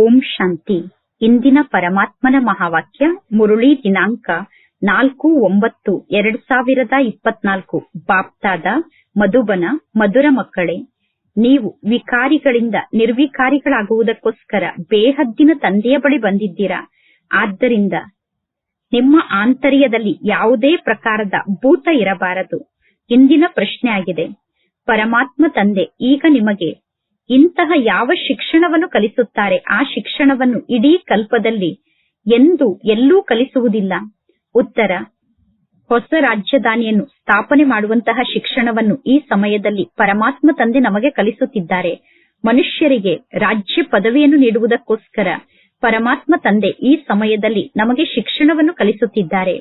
ಓಂ ಶಾಂತಿ. ಇಂದಿನ ಪರಮಾತ್ಮನ ಮಹಾವಾಕ್ಯ ಮುರುಳಿ ದಿನಾಂಕ ನಾಲ್ಕು ಒಂಬತ್ತು ಎರಡ್ ಸಾವಿರದ ಇಪ್ಪತ್ನಾಲ್ಕು. ಬಾಪ್ತಾದ, ಮಧುಬನ, ಮಧುರ ಮಕ್ಕಳೇ, ನೀವು ವಿಕಾರಿಗಳಿಂದ ನಿರ್ವಿಕಾರಿಗಳಾಗುವುದಕ್ಕೋಸ್ಕರ ಬೇಹದ್ದಿನ ತಂದೆಯ ಬಳಿ ಬಂದಿದ್ದೀರಾ? ಆದ್ದರಿಂದ ನಿಮ್ಮ ಆಂತರ್ಯದಲ್ಲಿ ಯಾವುದೇ ಪ್ರಕಾರದ ಭೂತ ಇರಬಾರದು. ಇಂದಿನ ಪ್ರಶ್ನೆ ಆಗಿದೆ ಪರಮಾತ್ಮ ತಂದೆ, ಈಗ ನಿಮಗೆ ಇಂತಹ ಯಾವ ಶಿಕ್ಷಣವನ್ನು ಕಲಿಸುತ್ತಾರೆ? ಆ ಶಿಕ್ಷಣವನ್ನು ಇಡೀ ಕಲ್ಪದಲ್ಲಿ ಎಂದು ಎಲ್ಲೂ ಕಲಿಸುವುದಿಲ್ಲ. ಉತ್ತರ, ಹೊಸ ರಾಜಧಾನಿಯನ್ನು ಸ್ಥಾಪನೆ ಮಾಡುವಂತಹ ಶಿಕ್ಷಣವನ್ನು ಈ ಸಮಯದಲ್ಲಿ ಪರಮಾತ್ಮ ತಂದೆ ನಮಗೆ ಕಲಿಸುತ್ತಿದ್ದಾರೆ. ಮನುಷ್ಯರಿಗೆ ರಾಜ್ಯ ಪದವಿಯನ್ನು ನೀಡುವುದಕ್ಕೋಸ್ಕರ ಪರಮಾತ್ಮ ತಂದೆ ಈ ಸಮಯದಲ್ಲಿ ನಮಗೆ ಶಿಕ್ಷಣವನ್ನು ಕಲಿಸುತ್ತಿದ್ದಾರೆ.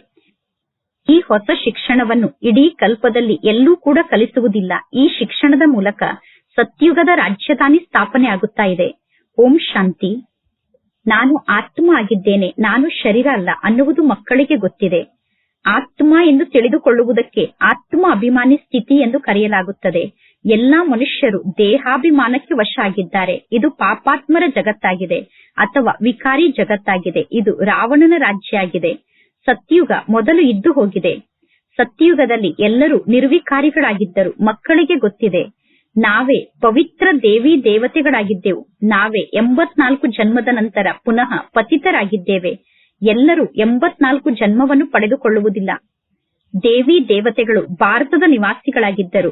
ಈ ಹೊಸ ಶಿಕ್ಷಣವನ್ನು ಇಡೀ ಕಲ್ಪದಲ್ಲಿ ಎಲ್ಲೂ ಕೂಡ ಕಲಿಸುವುದಿಲ್ಲ. ಈ ಶಿಕ್ಷಣದ ಮೂಲಕ ಸತ್ಯುಗದ ರಾಜ್ಯಧಾನಿ ಸ್ಥಾಪನೆ ಆಗುತ್ತಾ ಇದೆ. ಓಂ ಶಾಂತಿ. ನಾನು ಆತ್ಮ ಆಗಿದ್ದೇನೆ. ನಾನು ಶರೀರ ಅಲ್ಲ, ಅನ್ನುವುದು ಮಕ್ಕಳಿಗೆ ಗೊತ್ತಿದೆ. ಆತ್ಮ ಎಂದು ತಿಳಿದುಕೊಳ್ಳುವುದಕ್ಕೆ ಆತ್ಮ ಅಭಿಮಾನಿ ಸ್ಥಿತಿ ಎಂದು ಕರೆಯಲಾಗುತ್ತದೆ. ಎಲ್ಲಾ ಮನುಷ್ಯರು ದೇಹಾಭಿಮಾನಕ್ಕೆ ವಶ ಆಗಿದ್ದಾರೆ. ಇದು ಪಾಪಾತ್ಮರ ಜಗತ್ತಾಗಿದೆ ಅಥವಾ ವಿಕಾರಿ ಜಗತ್ತಾಗಿದೆ. ಇದು ರಾವಣನ ರಾಜ್ಯ ಆಗಿದೆ. ಸತ್ಯುಗ ಮೊದಲು ಇದ್ದು ಹೋಗಿದೆ. ಸತ್ಯುಗದಲ್ಲಿ ಎಲ್ಲರೂ ನಿರ್ವಿಕಾರಿಗಳಾಗಿದ್ದರು. ಮಕ್ಕಳಿಗೆ ಗೊತ್ತಿದೆ. ನಾವೇ ಪವಿತ್ರ ದೇವಿ ದೇವತೆಗಳಾಗಿದ್ದೆವು. ನಾವೇ ಎಂಬತ್ನಾಲ್ಕು ಜನ್ಮದ ನಂತರ ಪುನಃ ಪತಿತರಾಗಿದ್ದೇವೆ. ಎಲ್ಲರೂ ಎಂಬತ್ನಾಲ್ಕು ಜನ್ಮವನ್ನು ಪಡೆದುಕೊಳ್ಳುವುದಿಲ್ಲ. ದೇವಿ ದೇವತೆಗಳು ಭಾರತದ ನಿವಾಸಿಗಳಾಗಿದ್ದರು.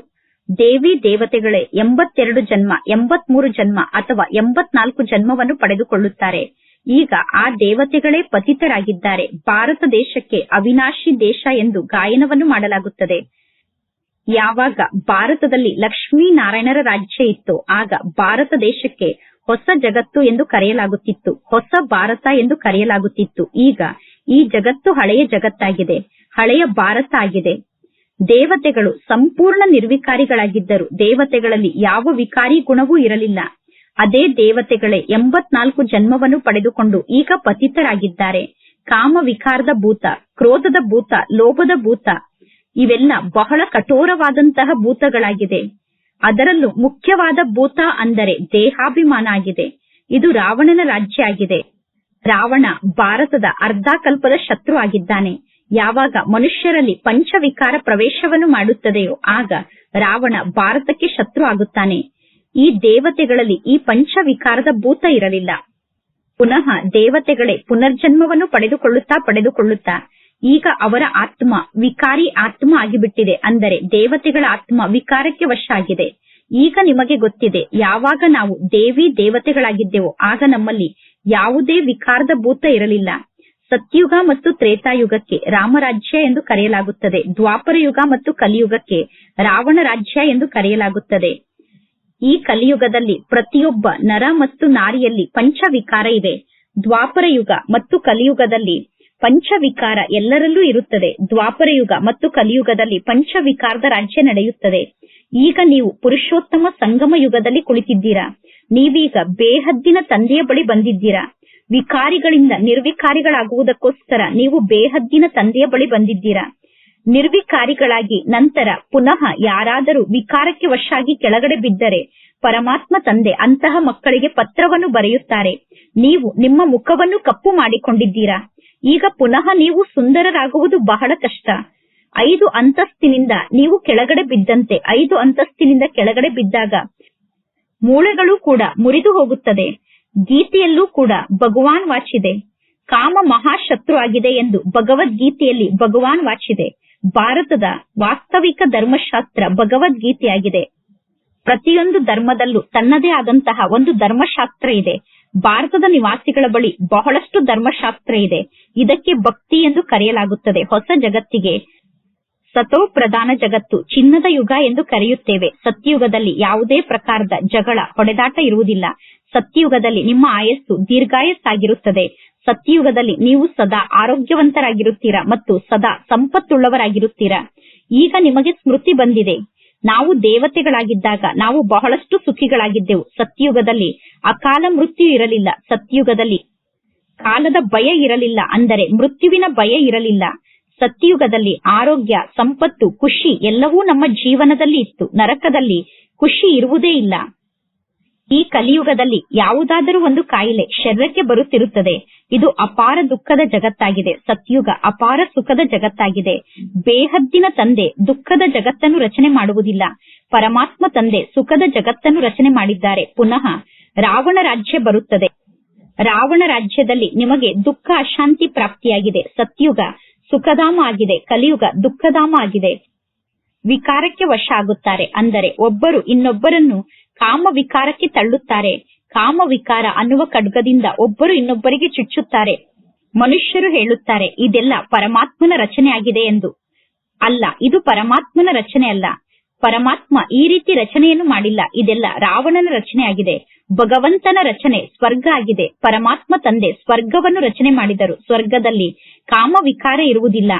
ದೇವಿ ದೇವತೆಗಳೇ ಎಂಬತ್ತೆರಡು ಜನ್ಮ, ಎಂಬತ್ಮೂರು ಜನ್ಮ ಅಥವಾ ಎಂಬತ್ನಾಲ್ಕು ಜನ್ಮವನ್ನು ಪಡೆದುಕೊಳ್ಳುತ್ತಾರೆ. ಈಗ ಆ ದೇವತೆಗಳೇ ಪತಿತರಾಗಿದ್ದಾರೆ. ಭಾರತ ದೇಶಕ್ಕೆ ಅವಿನಾಶಿ ದೇಶ ಎಂದು ಗಾಯನವನ್ನು ಮಾಡಲಾಗುತ್ತದೆ. ಯಾವಾಗ ಭಾರತದಲ್ಲಿ ಲಕ್ಷ್ಮೀ ನಾರಾಯಣರ ರಾಜ್ಯ ಇತ್ತು ಆಗ ಭಾರತ ದೇಶಕ್ಕೆ ಹೊಸ ಜಗತ್ತು ಎಂದು ಕರೆಯಲಾಗುತ್ತಿತ್ತು, ಹೊಸ ಭಾರತ ಎಂದು ಕರೆಯಲಾಗುತ್ತಿತ್ತು. ಈಗ ಈ ಜಗತ್ತು ಹಳೆಯ ಜಗತ್ತಾಗಿದೆ, ಹಳೆಯ ಭಾರತ ಆಗಿದೆ. ದೇವತೆಗಳು ಸಂಪೂರ್ಣ ನಿರ್ವಿಕಾರಿಗಳಾಗಿದ್ದರು ದೇವತೆಗಳಲ್ಲಿ ಯಾವ ವಿಕಾರಿ ಗುಣವೂ ಇರಲಿಲ್ಲ. ಅದೇ ದೇವತೆಗಳೇ ಎಂಬತ್ನಾಲ್ಕು ಜನ್ಮವನ್ನು ಪಡೆದುಕೊಂಡು ಈಗ ಪತಿತರಾಗಿದ್ದಾರೆ. ಕಾಮ ವಿಕಾರದ ಭೂತ, ಕ್ರೋಧದ ಭೂತ, ಲೋಭದ ಭೂತ ಇವೆಲ್ಲ ಬಹಳ ಕಠೋರವಾದಂತಹ ಭೂತಗಳಾಗಿದೆ. ಅದರಲ್ಲೂ ಮುಖ್ಯವಾದ ಭೂತ ಅಂದರೆ ದೇಹಾಭಿಮಾನ ಆಗಿದೆ. ಇದು ರಾವಣನ ರಾಜ್ಯ ಆಗಿದೆ. ರಾವಣ ಭಾರತದ ಅರ್ಧ ಕಲ್ಪದ ಶತ್ರು ಆಗಿದ್ದಾನೆ. ಯಾವಾಗ ಮನುಷ್ಯರಲ್ಲಿ ಪಂಚವಿಕಾರ ಪ್ರವೇಶವನ್ನು ಮಾಡುತ್ತದೆಯೋ ಆಗ ರಾವಣ ಭಾರತಕ್ಕೆ ಶತ್ರು ಆಗುತ್ತಾನೆ. ಈ ದೇವತೆಗಳಲ್ಲಿ ಈ ಪಂಚವಿಕಾರದ ಭೂತ ಇರಲಿಲ್ಲ. ಪುನಃ ದೇವತೆಗಳೇ ಪುನರ್ಜನ್ಮವನ್ನು ಪಡೆದುಕೊಳ್ಳುತ್ತಾ ಪಡೆದುಕೊಳ್ಳುತ್ತಾ ಈಗ ಅವರ ಆತ್ಮ ವಿಕಾರಿ ಆತ್ಮ ಆಗಿಬಿಟ್ಟಿದೆ. ಅಂದರೆ ದೇವತೆಗಳ ಆತ್ಮ ವಿಕಾರಕ್ಕೆ ವಶ ಆಗಿದೆ ಈಗ ನಿಮಗೆ ಗೊತ್ತಿದೆ, ಯಾವಾಗ ನಾವು ದೇವಿ ದೇವತೆಗಳಾಗಿದ್ದೆವೋ, ಆಗ ನಮ್ಮಲ್ಲಿ ಯಾವುದೇ ವಿಕಾರದ ಭೂತ ಇರಲಿಲ್ಲ. ಸತ್ಯುಗ ಮತ್ತು ತ್ರೇತಾಯುಗಕ್ಕೆ ರಾಮರಾಜ್ಯ ಎಂದು ಕರೆಯಲಾಗುತ್ತದೆ. ದ್ವಾಪರ ಯುಗ ಮತ್ತು ಕಲಿಯುಗಕ್ಕೆ ರಾವಣ ರಾಜ್ಯ ಎಂದು ಕರೆಯಲಾಗುತ್ತದೆ. ಈ ಕಲಿಯುಗದಲ್ಲಿ ಪ್ರತಿಯೊಬ್ಬ ನರ ಮತ್ತು ನಾರಿಯಲ್ಲಿ ಪಂಚವಿಕಾರ ಇದೆ ದ್ವಾಪರ ಯುಗ ಮತ್ತು ಕಲಿಯುಗದಲ್ಲಿ ಪಂಚವಿಕಾರ ಎಲ್ಲರಲ್ಲೂ ಇರುತ್ತದೆ. ದ್ವಾಪರ ಯುಗ ಮತ್ತು ಕಲಿಯುಗದಲ್ಲಿ ಪಂಚವಿಕಾರದ ರಾಜ್ಯ ನಡೆಯುತ್ತದೆ. ಈಗ ನೀವು ಪುರುಷೋತ್ತಮ ಸಂಗಮ ಯುಗದಲ್ಲಿ ಕುಳಿತಿದ್ದೀರಾ? ನೀವೀಗ ಬೇಹದ್ದಿನ ತಂದೆಯ ಬಳಿ ಬಂದಿದ್ದೀರಾ? ವಿಕಾರಿಗಳಿಂದ ನಿರ್ವಿಕಾರಿಗಳಾಗುವುದಕ್ಕೋಸ್ಕರ ನೀವು ಬೇಹದ್ದಿನ ತಂದೆಯ ಬಳಿ ಬಂದಿದ್ದೀರಾ? ನಿರ್ವಿಕಾರಿಗಳಾಗಿ ನಂತರ ಪುನಃ ಯಾರಾದರೂ ವಿಕಾರಕ್ಕೆ ವಶಾಗಿ ಕೆಳಗಡೆ ಬಿದ್ದರೆ ಪರಮಾತ್ಮ ತಂದೆ ಅಂತಹ ಮಕ್ಕಳಿಗೆ ಪತ್ರವನ್ನು ಬರೆಯುತ್ತಾರೆ. ನೀವು ನಿಮ್ಮ ಮುಖವನ್ನು ಕಪ್ಪು ಮಾಡಿಕೊಂಡಿದ್ದೀರಾ? ಈಗ ಪುನಃ ನೀವು ಸುಂದರರಾಗುವುದು ಬಹಳ ಕಷ್ಟ. ಐದು ಅಂತಸ್ತಿನಿಂದ ನೀವು ಕೆಳಗಡೆ ಬಿದ್ದಂತೆ, ಐದು ಅಂತಸ್ತಿನಿಂದ ಕೆಳಗಡೆ ಬಿದ್ದಾಗ ಮೂಳೆಗಳು ಕೂಡ ಮುರಿದು ಹೋಗುತ್ತದೆ. ಗೀತೆಯಲ್ಲೂ ಕೂಡ ಭಗವಾನ್ ವಾಚಿದೆ. ಕಾಮ ಮಹಾಶತ್ರು ಆಗಿದೆ ಎಂದು ಭಗವದ್ಗೀತೆಯಲ್ಲಿ ಭಗವಾನ್ ವಾಚಿದೆ. ಭಾರತದ ವಾಸ್ತವಿಕ ಧರ್ಮಶಾಸ್ತ್ರ ಭಗವದ್ಗೀತೆಯಾಗಿದೆ. ಪ್ರತಿಯೊಂದು ಧರ್ಮದಲ್ಲೂ ತನ್ನದೇ ಆದಂತಹ ಒಂದು ಧರ್ಮಶಾಸ್ತ್ರ ಇದೆ. ಭಾರತದ ನಿವಾಸಿಗಳ ಬಳಿ ಬಹಳಷ್ಟು ಧರ್ಮಶಾಸ್ತ್ರ ಇದೆ. ಇದಕ್ಕೆ ಭಕ್ತಿ ಎಂದು ಕರೆಯಲಾಗುತ್ತದೆ. ಹೊಸ ಜಗತ್ತಿಗೆ ಸತೋ ಪ್ರಧಾನ ಜಗತ್ತು, ಚಿನ್ನದ ಯುಗ ಎಂದು ಕರೆಯುತ್ತೇವೆ. ಸತ್ಯಯುಗದಲ್ಲಿ ಯಾವುದೇ ಪ್ರಕಾರದ ಜಗಳ, ಹೊಡೆದಾಟ ಇರುವುದಿಲ್ಲ. ಸತ್ಯಯುಗದಲ್ಲಿ ನಿಮ್ಮ ಆಯಸ್ಸು ದೀರ್ಘಾಯಸ್ಸಾಗಿರುತ್ತದೆ. ಸತ್ಯಯುಗದಲ್ಲಿ ನೀವು ಸದಾ ಆರೋಗ್ಯವಂತರಾಗಿರುತ್ತೀರಾ ಮತ್ತು ಸದಾ ಸಂಪತ್ತುಳ್ಳವರಾಗಿರುತ್ತೀರಾ? ಈಗ ನಿಮಗೆ ಸ್ಮೃತಿ ಬಂದಿದೆ. ನಾವು ದೇವತೆಗಳಾಗಿದ್ದಾಗ ನಾವು ಬಹಳಷ್ಟು ಸುಖಿಗಳಾಗಿದ್ದೆವು. ಸತ್ಯಯುಗದಲ್ಲಿ ಅಕಾಲ ಮೃತ್ಯು ಇರಲಿಲ್ಲ. ಸತ್ಯುಗದಲ್ಲಿ ಕಾಲದ ಭಯ ಇರಲಿಲ್ಲ. ಅಂದರೆ ಮೃತ್ಯುವಿನ ಭಯ ಇರಲಿಲ್ಲ. ಸತ್ಯಯುಗದಲ್ಲಿ ಆರೋಗ್ಯ, ಸಂಪತ್ತು, ಖುಷಿ ಎಲ್ಲವೂ ನಮ್ಮ ಜೀವನದಲ್ಲಿ ಇತ್ತು. ನರಕದಲ್ಲಿ ಖುಷಿ ಇರುವುದೇ ಇಲ್ಲ. ಈ ಕಲಿಯುಗದಲ್ಲಿ ಯಾವುದಾದರೂ ಒಂದು ಕಾಯಿಲೆ ಶರೀರಕ್ಕೆ ಬರುತ್ತಿರುತ್ತದೆ. ಇದು ಅಪಾರ ದುಃಖದ ಜಗತ್ತಾಗಿದೆ. ಸತ್ಯುಗ, ಅಪಾರ ಸುಖದ ಜಗತ್ತಾಗಿದೆ. ಬೇಹದ್ದಿನ ತಂದೆ, ದುಃಖದ ಜಗತ್ತನ್ನು ರಚನೆ ಮಾಡುವುದಿಲ್ಲ. ಪರಮಾತ್ಮ ತಂದೆ, ಸುಖದ ಜಗತ್ತನ್ನು ರಚನೆ ಮಾಡಿದ್ದಾರೆ. ಪುನಃ ರಾವಣ ರಾಜ್ಯ ಬರುತ್ತದೆ. ರಾವಣ ರಾಜ್ಯದಲ್ಲಿ ನಿಮಗೆ ದುಃಖ, ಅಶಾಂತಿ ಪ್ರಾಪ್ತಿಯಾಗಿದೆ. ಸತ್ಯುಗ, ಸುಖಧಾಮ ಆಗಿದೆ. ಕಲಿಯುಗ, ದುಃಖಧಾಮ ಆಗಿದೆ. ವಿಕಾರಕ್ಕೆ ವಶ ಆಗುತ್ತಾರೆ. ಅಂದರೆ ಒಬ್ಬರು ಇನ್ನೊಬ್ಬರನ್ನು ಕಾಮ ವಿಕಾರಕ್ಕೆ ತಳ್ಳುತ್ತಾರೆ. ಕಾಮ ವಿಕಾರ ಅನ್ನುವ ಖಡ್ಗದಿಂದ ಒಬ್ಬರು ಇನ್ನೊಬ್ಬರಿಗೆ ಚುಚ್ಚುತ್ತಾರೆ. ಮನುಷ್ಯರು ಹೇಳುತ್ತಾರೆ, ಇದೆಲ್ಲ ಪರಮಾತ್ಮನ ರಚನೆಯಾಗಿದೆ ಎಂದು. ಅಲ್ಲ, ಇದು ಪರಮಾತ್ಮನ ರಚನೆ ಅಲ್ಲ. ಪರಮಾತ್ಮ ಈ ರೀತಿ ರಚನೆಯನ್ನು ಮಾಡಿಲ್ಲ, ಇದೆಲ್ಲ ರಾವಣನ ರಚನೆಯಾಗಿದೆ. ಭಗವಂತನ ರಚನೆ ಸ್ವರ್ಗ ಆಗಿದೆ. ಪರಮಾತ್ಮ ತಂದೆ ಸ್ವರ್ಗವನ್ನು ರಚನೆ ಮಾಡಿದರು. ಸ್ವರ್ಗದಲ್ಲಿ ಕಾಮವಿಕಾರ ಇರುವುದಿಲ್ಲ.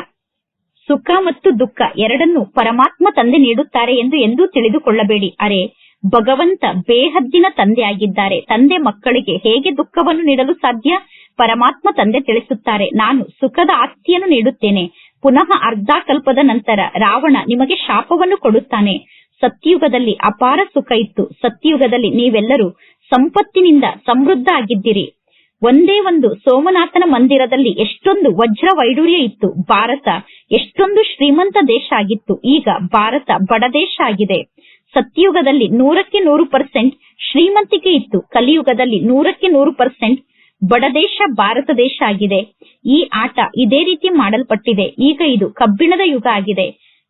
ಸುಖ ಮತ್ತು ದುಃಖ ಎರಡನ್ನು ಪರಮಾತ್ಮ ತಂದೆ ನೀಡುತ್ತಾರೆ ಎಂದು ಎಂದೂ ತಿಳಿದುಕೊಳ್ಳಬೇಡಿ. ಅರೆ ಭಗವಂತ ಬೇಹದ್ದಿನ ತಂದೆ ಆಗಿದ್ದಾರೆ ತಂದೆ ಮಕ್ಕಳಿಗೆ ಹೇಗೆ ದುಃಖವನ್ನು ನೀಡಲು ಸಾಧ್ಯ? ಪರಮಾತ್ಮ ತಂದೆ ತಿಳಿಸುತ್ತಾರೆ, ನಾನು ಸುಖದ ಆಸ್ತಿಯನ್ನು ನೀಡುತ್ತೇನೆ. ಪುನಃ ಅರ್ಧ ಕಲ್ಪದ ನಂತರ ರಾವಣ ನಿಮಗೆ ಶಾಪವನ್ನು ಕೊಡುತ್ತಾನೆ. ಸತ್ಯುಗದಲ್ಲಿ ಅಪಾರ ಸುಖ ಇತ್ತು. ಸತ್ಯುಗದಲ್ಲಿ ನೀವೆಲ್ಲರೂ ಸಂಪತ್ತಿನಿಂದ ಸಮೃದ್ಧ ಆಗಿದ್ದೀರಿ. ಒಂದೇ ಒಂದು ಸೋಮನಾಥನ ಮಂದಿರದಲ್ಲಿ ಎಷ್ಟೊಂದು ವಜ್ರ ವೈಡೂರ್ಯ ಇತ್ತು. ಭಾರತ ಎಷ್ಟೊಂದು ಶ್ರೀಮಂತ ದೇಶ ಆಗಿತ್ತು. ಈಗ ಭಾರತ ಬಡ ದೇಶ ಆಗಿದೆ. ಸತ್ಯುಗದಲ್ಲಿ ನೂರಕ್ಕೆ ನೂರು ಪರ್ಸೆಂಟ್, ಶ್ರೀಮಂತಿಕೆ ಇತ್ತು. ಕಲಿಯುಗದಲ್ಲಿ ನೂರಕ್ಕೆ ನೂರು ಪರ್ಸೆಂಟ್ ಬಡದೇಶ ಭಾರತ ದೇಶ ಆಗಿದೆ. ಈ ಆಟ ಇದೇ ರೀತಿ ಮಾಡಲ್ಪಟ್ಟಿದೆ. ಈಗ ಇದು ಕಬ್ಬಿಣದ ಯುಗ ಆಗಿದೆ.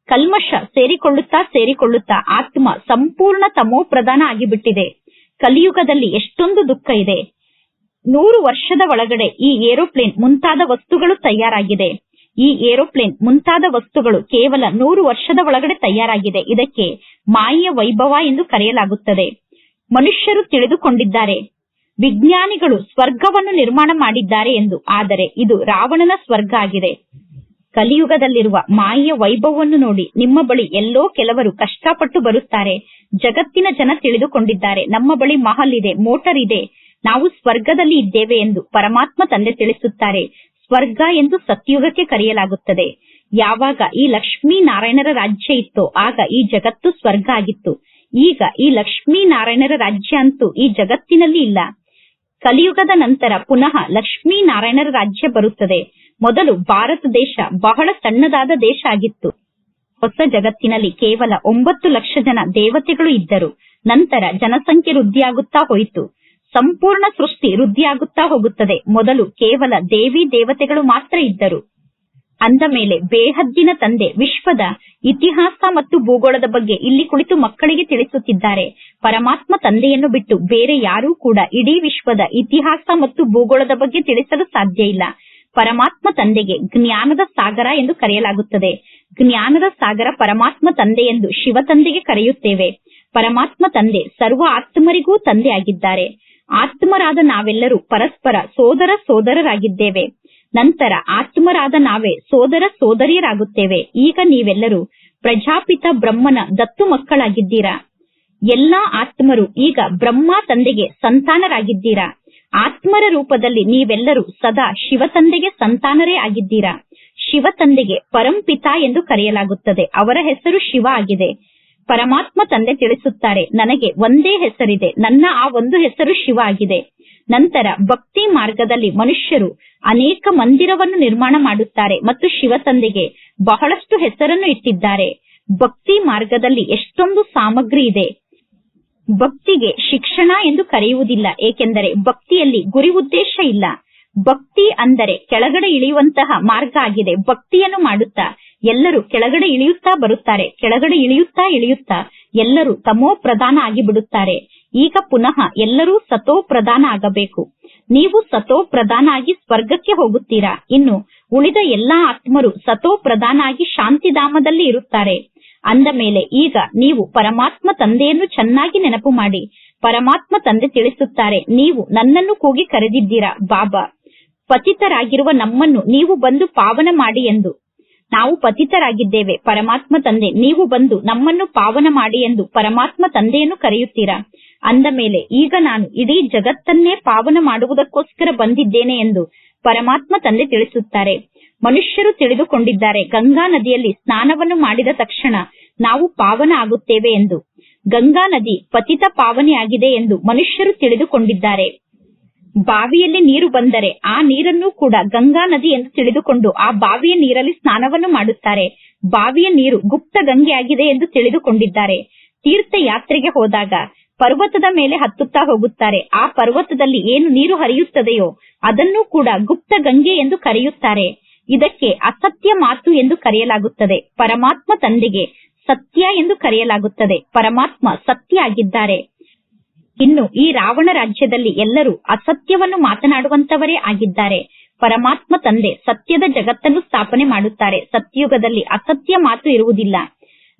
ಕಲ್ಮಶ ಸೇರಿಕೊಳ್ಳುತ್ತಾ ಸೇರಿಕೊಳ್ಳುತ್ತಾ ಆತ್ಮ ಸಂಪೂರ್ಣ ತಮೋ ಪ್ರಧಾನ ಆಗಿಬಿಟ್ಟಿದೆ. ಕಲಿಯುಗದಲ್ಲಿ ಎಷ್ಟೊಂದು ದುಃಖ ಇದೆ. ನೂರು ವರ್ಷದ ಒಳಗಡೆ ಈ ಏರೋಪ್ಲೇನ್ ಮುಂತಾದ ವಸ್ತುಗಳು ತಯಾರಾಗಿದೆ. ಈ ಏರೋಪ್ಲೇನ್ ಮುಂತಾದ ವಸ್ತುಗಳು ಕೇವಲ ನೂರು ವರ್ಷದ ಒಳಗಡೆ ತಯಾರಾಗಿದೆ. ಇದಕ್ಕೆ ಮಾಯೆಯ ವೈಭವ ಎಂದು ಕರೆಯಲಾಗುತ್ತದೆ. ಮನುಷ್ಯರು ತಿಳಿದುಕೊಂಡಿದ್ದಾರೆ. ವಿಜ್ಞಾನಿಗಳು ಸ್ವರ್ಗವನ್ನು ನಿರ್ಮಾಣ ಮಾಡಿದ್ದಾರೆ ಎಂದು, ಆದರೆ ಇದು ರಾವಣನ ಸ್ವರ್ಗ ಆಗಿದೆ. ಕಲಿಯುಗದಲ್ಲಿರುವ ಮಾಯೆಯ ವೈಭವವನ್ನು ನೋಡಿ ನಿಮ್ಮ ಬಳಿ ಎಲ್ಲೋ ಕೆಲವರು ಕಷ್ಟಪಟ್ಟು ಬರುತ್ತಾರೆ. ಜಗತ್ತಿನ ಜನ ತಿಳಿದುಕೊಂಡಿದ್ದಾರೆ. ನಮ್ಮ ಬಳಿ ಮಹಲ್ ಇದೆ, ಮೋಟರ್ ಇದೆ. ನಾವು ಸ್ವರ್ಗದಲ್ಲಿ ಇದ್ದೇವೆ ಎಂದು ಪರಮಾತ್ಮ ತಂದೆ ತಿಳಿಸುತ್ತಾರೆ. ಸ್ವರ್ಗ ಎಂದು ಸತ್ಯುಗಕ್ಕೆ ಕರೆಯಲಾಗುತ್ತದೆ. ಯಾವಾಗ ಈ ಲಕ್ಷ್ಮೀ ನಾರಾಯಣರ ರಾಜ್ಯ ಇತ್ತು ಆಗ ಈ ಜಗತ್ತು ಸ್ವರ್ಗ ಆಗಿತ್ತು. ಈಗ ಈ ಲಕ್ಷ್ಮೀ ನಾರಾಯಣರ ರಾಜ್ಯ ಅಂತೂ ಈ ಜಗತ್ತಿನಲ್ಲಿ ಇಲ್ಲ. ಕಲಿಯುಗದ ನಂತರ ಪುನಃ ಲಕ್ಷ್ಮೀ ನಾರಾಯಣರ ರಾಜ್ಯ ಬರುತ್ತದೆ. ಮೊದಲು ಭಾರತ ದೇಶ ಬಹಳ ಸಣ್ಣದಾದ ದೇಶ ಆಗಿತ್ತು. ಹೊಸ ಜಗತ್ತಿನಲ್ಲಿ ಕೇವಲ ಒಂಬತ್ತು ಲಕ್ಷ ಜನ ದೇವತೆಗಳು ಇದ್ದರು. ನಂತರ ಜನಸಂಖ್ಯೆ ವೃದ್ಧಿಯಾಗುತ್ತಾ ಹೋಯಿತು. ಸಂಪೂರ್ಣ ಸೃಷ್ಟಿ ವೃದ್ಧಿಯಾಗುತ್ತಾ ಹೋಗುತ್ತದೆ. ಮೊದಲು ಕೇವಲ ದೇವಿ ದೇವತೆಗಳು ಮಾತ್ರ ಇದ್ದರು. ಅಂದ ಮೇಲೆ ಬೇಹದ್ದಿನ ತಂದೆ ವಿಶ್ವದ ಇತಿಹಾಸ ಮತ್ತು ಭೂಗೋಳದ ಬಗ್ಗೆ ಇಲ್ಲಿ ಕುಳಿತು ಮಕ್ಕಳಿಗೆ ತಿಳಿಸುತ್ತಿದ್ದಾರೆ. ಪರಮಾತ್ಮ ತಂದೆಯನ್ನು ಬಿಟ್ಟು ಬೇರೆ ಯಾರೂ ಕೂಡ ಇಡೀ ವಿಶ್ವದ ಇತಿಹಾಸ ಮತ್ತು ಭೂಗೋಳದ ಬಗ್ಗೆ ತಿಳಿಸಲು ಸಾಧ್ಯ ಇಲ್ಲ. ಪರಮಾತ್ಮ ತಂದೆಗೆ ಜ್ಞಾನದ ಸಾಗರ ಎಂದು ಕರೆಯಲಾಗುತ್ತದೆ. ಜ್ಞಾನದ ಸಾಗರ ಪರಮಾತ್ಮ ತಂದೆ ಎಂದು ಶಿವ ತಂದೆಗೆ ಕರೆಯುತ್ತೇವೆ. ಪರಮಾತ್ಮ ತಂದೆ ಸರ್ವ ಆತ್ಮರಿಗೂ ತಂದೆ ಆಗಿದ್ದಾರೆ ಆತ್ಮರಾದ ನಾವೆಲ್ಲರೂ ಪರಸ್ಪರ ಸೋದರ ಸೋದರರಾಗಿದ್ದೇವೆ. ನಂತರ ಆತ್ಮರಾದ ನಾವೇ ಸೋದರ ಸೋದರಿಯರಾಗುತ್ತೇವೆ. ಈಗ ನೀವೆಲ್ಲರೂ ಪ್ರಜಾಪಿತ ಬ್ರಹ್ಮನ ದತ್ತು ಮಕ್ಕಳಾಗಿದ್ದೀರಾ? ಎಲ್ಲಾ ಆತ್ಮರು ಈಗ ಬ್ರಹ್ಮ ತಂದೆಗೆ ಸಂತಾನರಾಗಿದ್ದೀರಾ? ಆತ್ಮರ ರೂಪದಲ್ಲಿ ನೀವೆಲ್ಲರೂ ಸದಾ ಶಿವ ತಂದೆಗೆ ಸಂತಾನರೇ ಆಗಿದ್ದೀರಾ? ಶಿವ ತಂದೆಗೆ ಪರಂಪಿತ ಎಂದು ಕರೆಯಲಾಗುತ್ತದೆ. ಅವರ ಹೆಸರು ಶಿವ ಆಗಿದೆ. ಪರಮಾತ್ಮ ತಂದೆ ತಿಳಿಸುತ್ತಾರೆ, ನನಗೆ ಒಂದೇ ಹೆಸರಿದೆ, ನನ್ನ ಆ ಒಂದು ಹೆಸರು ಶಿವ ಆಗಿದೆ. ನಂತರ ಭಕ್ತಿ ಮಾರ್ಗದಲ್ಲಿ ಮನುಷ್ಯರು ಅನೇಕ ಮಂದಿರವನ್ನು ನಿರ್ಮಾಣ ಮಾಡುತ್ತಾರೆ ಮತ್ತು ಶಿವ ತಂದೆಗೆ ಬಹಳಷ್ಟು ಹೆಸರನ್ನು ಇಟ್ಟಿದ್ದಾರೆ. ಭಕ್ತಿ ಮಾರ್ಗದಲ್ಲಿ ಎಷ್ಟೊಂದು ಸಾಮಗ್ರಿ ಇದೆ. ಭಕ್ತಿಗೆ ಶಿಕ್ಷಣ ಎಂದು ಕರೆಯುವುದಿಲ್ಲ, ಏಕೆಂದರೆ ಭಕ್ತಿಯಲ್ಲಿ ಗುರಿ ಉದ್ದೇಶ ಇಲ್ಲ. ಭಕ್ತಿ ಅಂದರೆ ಕೆಳಗಡೆ ಇಳಿಯುವಂತಹ ಮಾರ್ಗ ಆಗಿದೆ. ಭಕ್ತಿಯನ್ನು ಮಾಡುತ್ತಾ ಎಲ್ಲರೂ ಕೆಳಗಡೆ ಇಳಿಯುತ್ತಾ ಬರುತ್ತಾರೆ. ಕೆಳಗಡೆ ಇಳಿಯುತ್ತಾ ಇಳಿಯುತ್ತಾ ಎಲ್ಲರೂ ತಮೋ ಪ್ರಧಾನ ಆಗಿ ಬಿಡುತ್ತಾರೆ ಈಗ ಪುನಃ ಎಲ್ಲರೂ ಸತೋ ಪ್ರಧಾನ ಆಗಬೇಕು. ನೀವು ಸತೋ ಪ್ರಧಾನ ಆಗಿ ಸ್ವರ್ಗಕ್ಕೆ ಹೋಗುತ್ತೀರಾ? ಇನ್ನು ಉಳಿದ ಎಲ್ಲಾ ಆತ್ಮರು ಸತೋ ಪ್ರಧಾನ ಆಗಿ ಶಾಂತಿಧಾಮದಲ್ಲಿ ಇರುತ್ತಾರೆ. ಅಂದ ಮೇಲೆ ಈಗ ನೀವು ಪರಮಾತ್ಮ ತಂದೆಯನ್ನು ಚೆನ್ನಾಗಿ ನೆನಪು ಮಾಡಿ. ಪರಮಾತ್ಮ ತಂದೆ ತಿಳಿಸುತ್ತಾರೆ, ನೀವು ನನ್ನನ್ನು ಕೂಗಿ ಕರೆದಿದ್ದೀರಾ? ಬಾಬಾ, ಪತಿತರಾಗಿರುವ ನಮ್ಮನ್ನು ನೀವು ಬಂದು ಪಾವನ ಮಾಡಿ ಎಂದು. ನಾವು ಪತಿತರಾಗಿದ್ದೇವೆ, ಪರಮಾತ್ಮ ತಂದೆ, ನೀವು ಬಂದು ನಮ್ಮನ್ನು ಪಾವನ ಮಾಡಿ ಎಂದು ಪರಮಾತ್ಮ ತಂದೆಯನ್ನು ಕರೆಯುತ್ತೀರಾ? ಅಂದ ಮೇಲೆ ಈಗ ನಾನು ಇಡೀ ಜಗತ್ತನ್ನೇ ಪಾವನ ಮಾಡುವುದಕ್ಕೋಸ್ಕರ ಬಂದಿದ್ದೇನೆ ಎಂದು ಪರಮಾತ್ಮ ತಂದೆ ತಿಳಿಸುತ್ತಾರೆ. ಮನುಷ್ಯರು ತಿಳಿದುಕೊಂಡಿದ್ದಾರೆ, ಗಂಗಾ ನದಿಯಲ್ಲಿ ಸ್ನಾನವನ್ನು ಮಾಡಿದ ತಕ್ಷಣ ನಾವು ಪಾವನ ಆಗುತ್ತೇವೆ ಎಂದು. ಗಂಗಾ ನದಿ ಪತಿತ ಪಾವನೆಯಾಗಿದೆ ಎಂದು ಮನುಷ್ಯರು ತಿಳಿದುಕೊಂಡಿದ್ದಾರೆ. ಬಾವಿಯಲ್ಲಿ ನೀರು ಬಂದರೆ ಆ ನೀರನ್ನು ಕೂಡ ಗಂಗಾ ನದಿ ಎಂದು ತಿಳಿದುಕೊಂಡು ಆ ಬಾವಿಯ ನೀರಲ್ಲಿ ಸ್ನಾನವನ್ನು ಮಾಡುತ್ತಾರೆ. ಬಾವಿಯ ನೀರು ಗುಪ್ತ ಗಂಗೆಯಾಗಿದೆ ಎಂದು ತಿಳಿದುಕೊಂಡಿದ್ದಾರೆ. ತೀರ್ಥ ಯಾತ್ರೆಗೆ ಹೋದಾಗ ಪರ್ವತದ ಮೇಲೆ ಹತ್ತುತ್ತಾ ಹೋಗುತ್ತಾರೆ. ಆ ಪರ್ವತದಲ್ಲಿ ಏನು ನೀರು ಹರಿಯುತ್ತದೆಯೋ ಅದನ್ನು ಕೂಡ ಗುಪ್ತ ಗಂಗೆ ಎಂದು ಕರೆಯುತ್ತಾರೆ. ಇದಕ್ಕೆ ಅಸತ್ಯ ಮಾತು ಎಂದು ಕರೆಯಲಾಗುತ್ತದೆ. ಪರಮಾತ್ಮ ತಂದೆಗೆ ಸತ್ಯ ಎಂದು ಕರೆಯಲಾಗುತ್ತದೆ. ಪರಮಾತ್ಮ ಸತ್ಯ ಆಗಿದ್ದಾರೆ. ಇನ್ನು ಈ ರಾವಣ ರಾಜ್ಯದಲ್ಲಿ ಎಲ್ಲರೂ ಅಸತ್ಯವನ್ನು ಮಾತನಾಡುವಂತವರೇ ಆಗಿದ್ದಾರೆ. ಪರಮಾತ್ಮ ತಂದೆ ಸತ್ಯದ ಜಗತ್ತನ್ನು ಸ್ಥಾಪನೆ ಮಾಡುತ್ತಾರೆ. ಸತ್ಯುಗದಲ್ಲಿ ಅಸತ್ಯ ಮಾತು ಇರುವುದಿಲ್ಲ.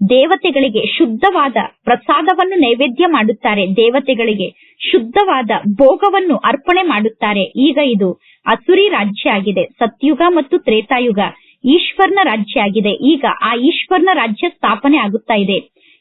ದೇವತೆಗಳಿಗೆ ಶುದ್ಧವಾದ ಪ್ರಸಾದವನ್ನು ನೈವೇದ್ಯ ಮಾಡುತ್ತಾರೆ. ದೇವತೆಗಳಿಗೆ ಶುದ್ಧವಾದ ಭೋಗವನ್ನು ಅರ್ಪಣೆ ಮಾಡುತ್ತಾರೆ. ಈಗ ಇದು ಅಸುರಿ ರಾಜ್ಯ ಆಗಿದೆ ಸತ್ಯುಗ ಮತ್ತು ತ್ರೇತಾಯುಗ ಈಶ್ವರನ ರಾಜ್ಯ ಆಗಿದೆ ಈಗ ಆ ಈಶ್ವರನ ರಾಜ್ಯ ಸ್ಥಾಪನೆ ಆಗುತ್ತಾ ಇದೆ.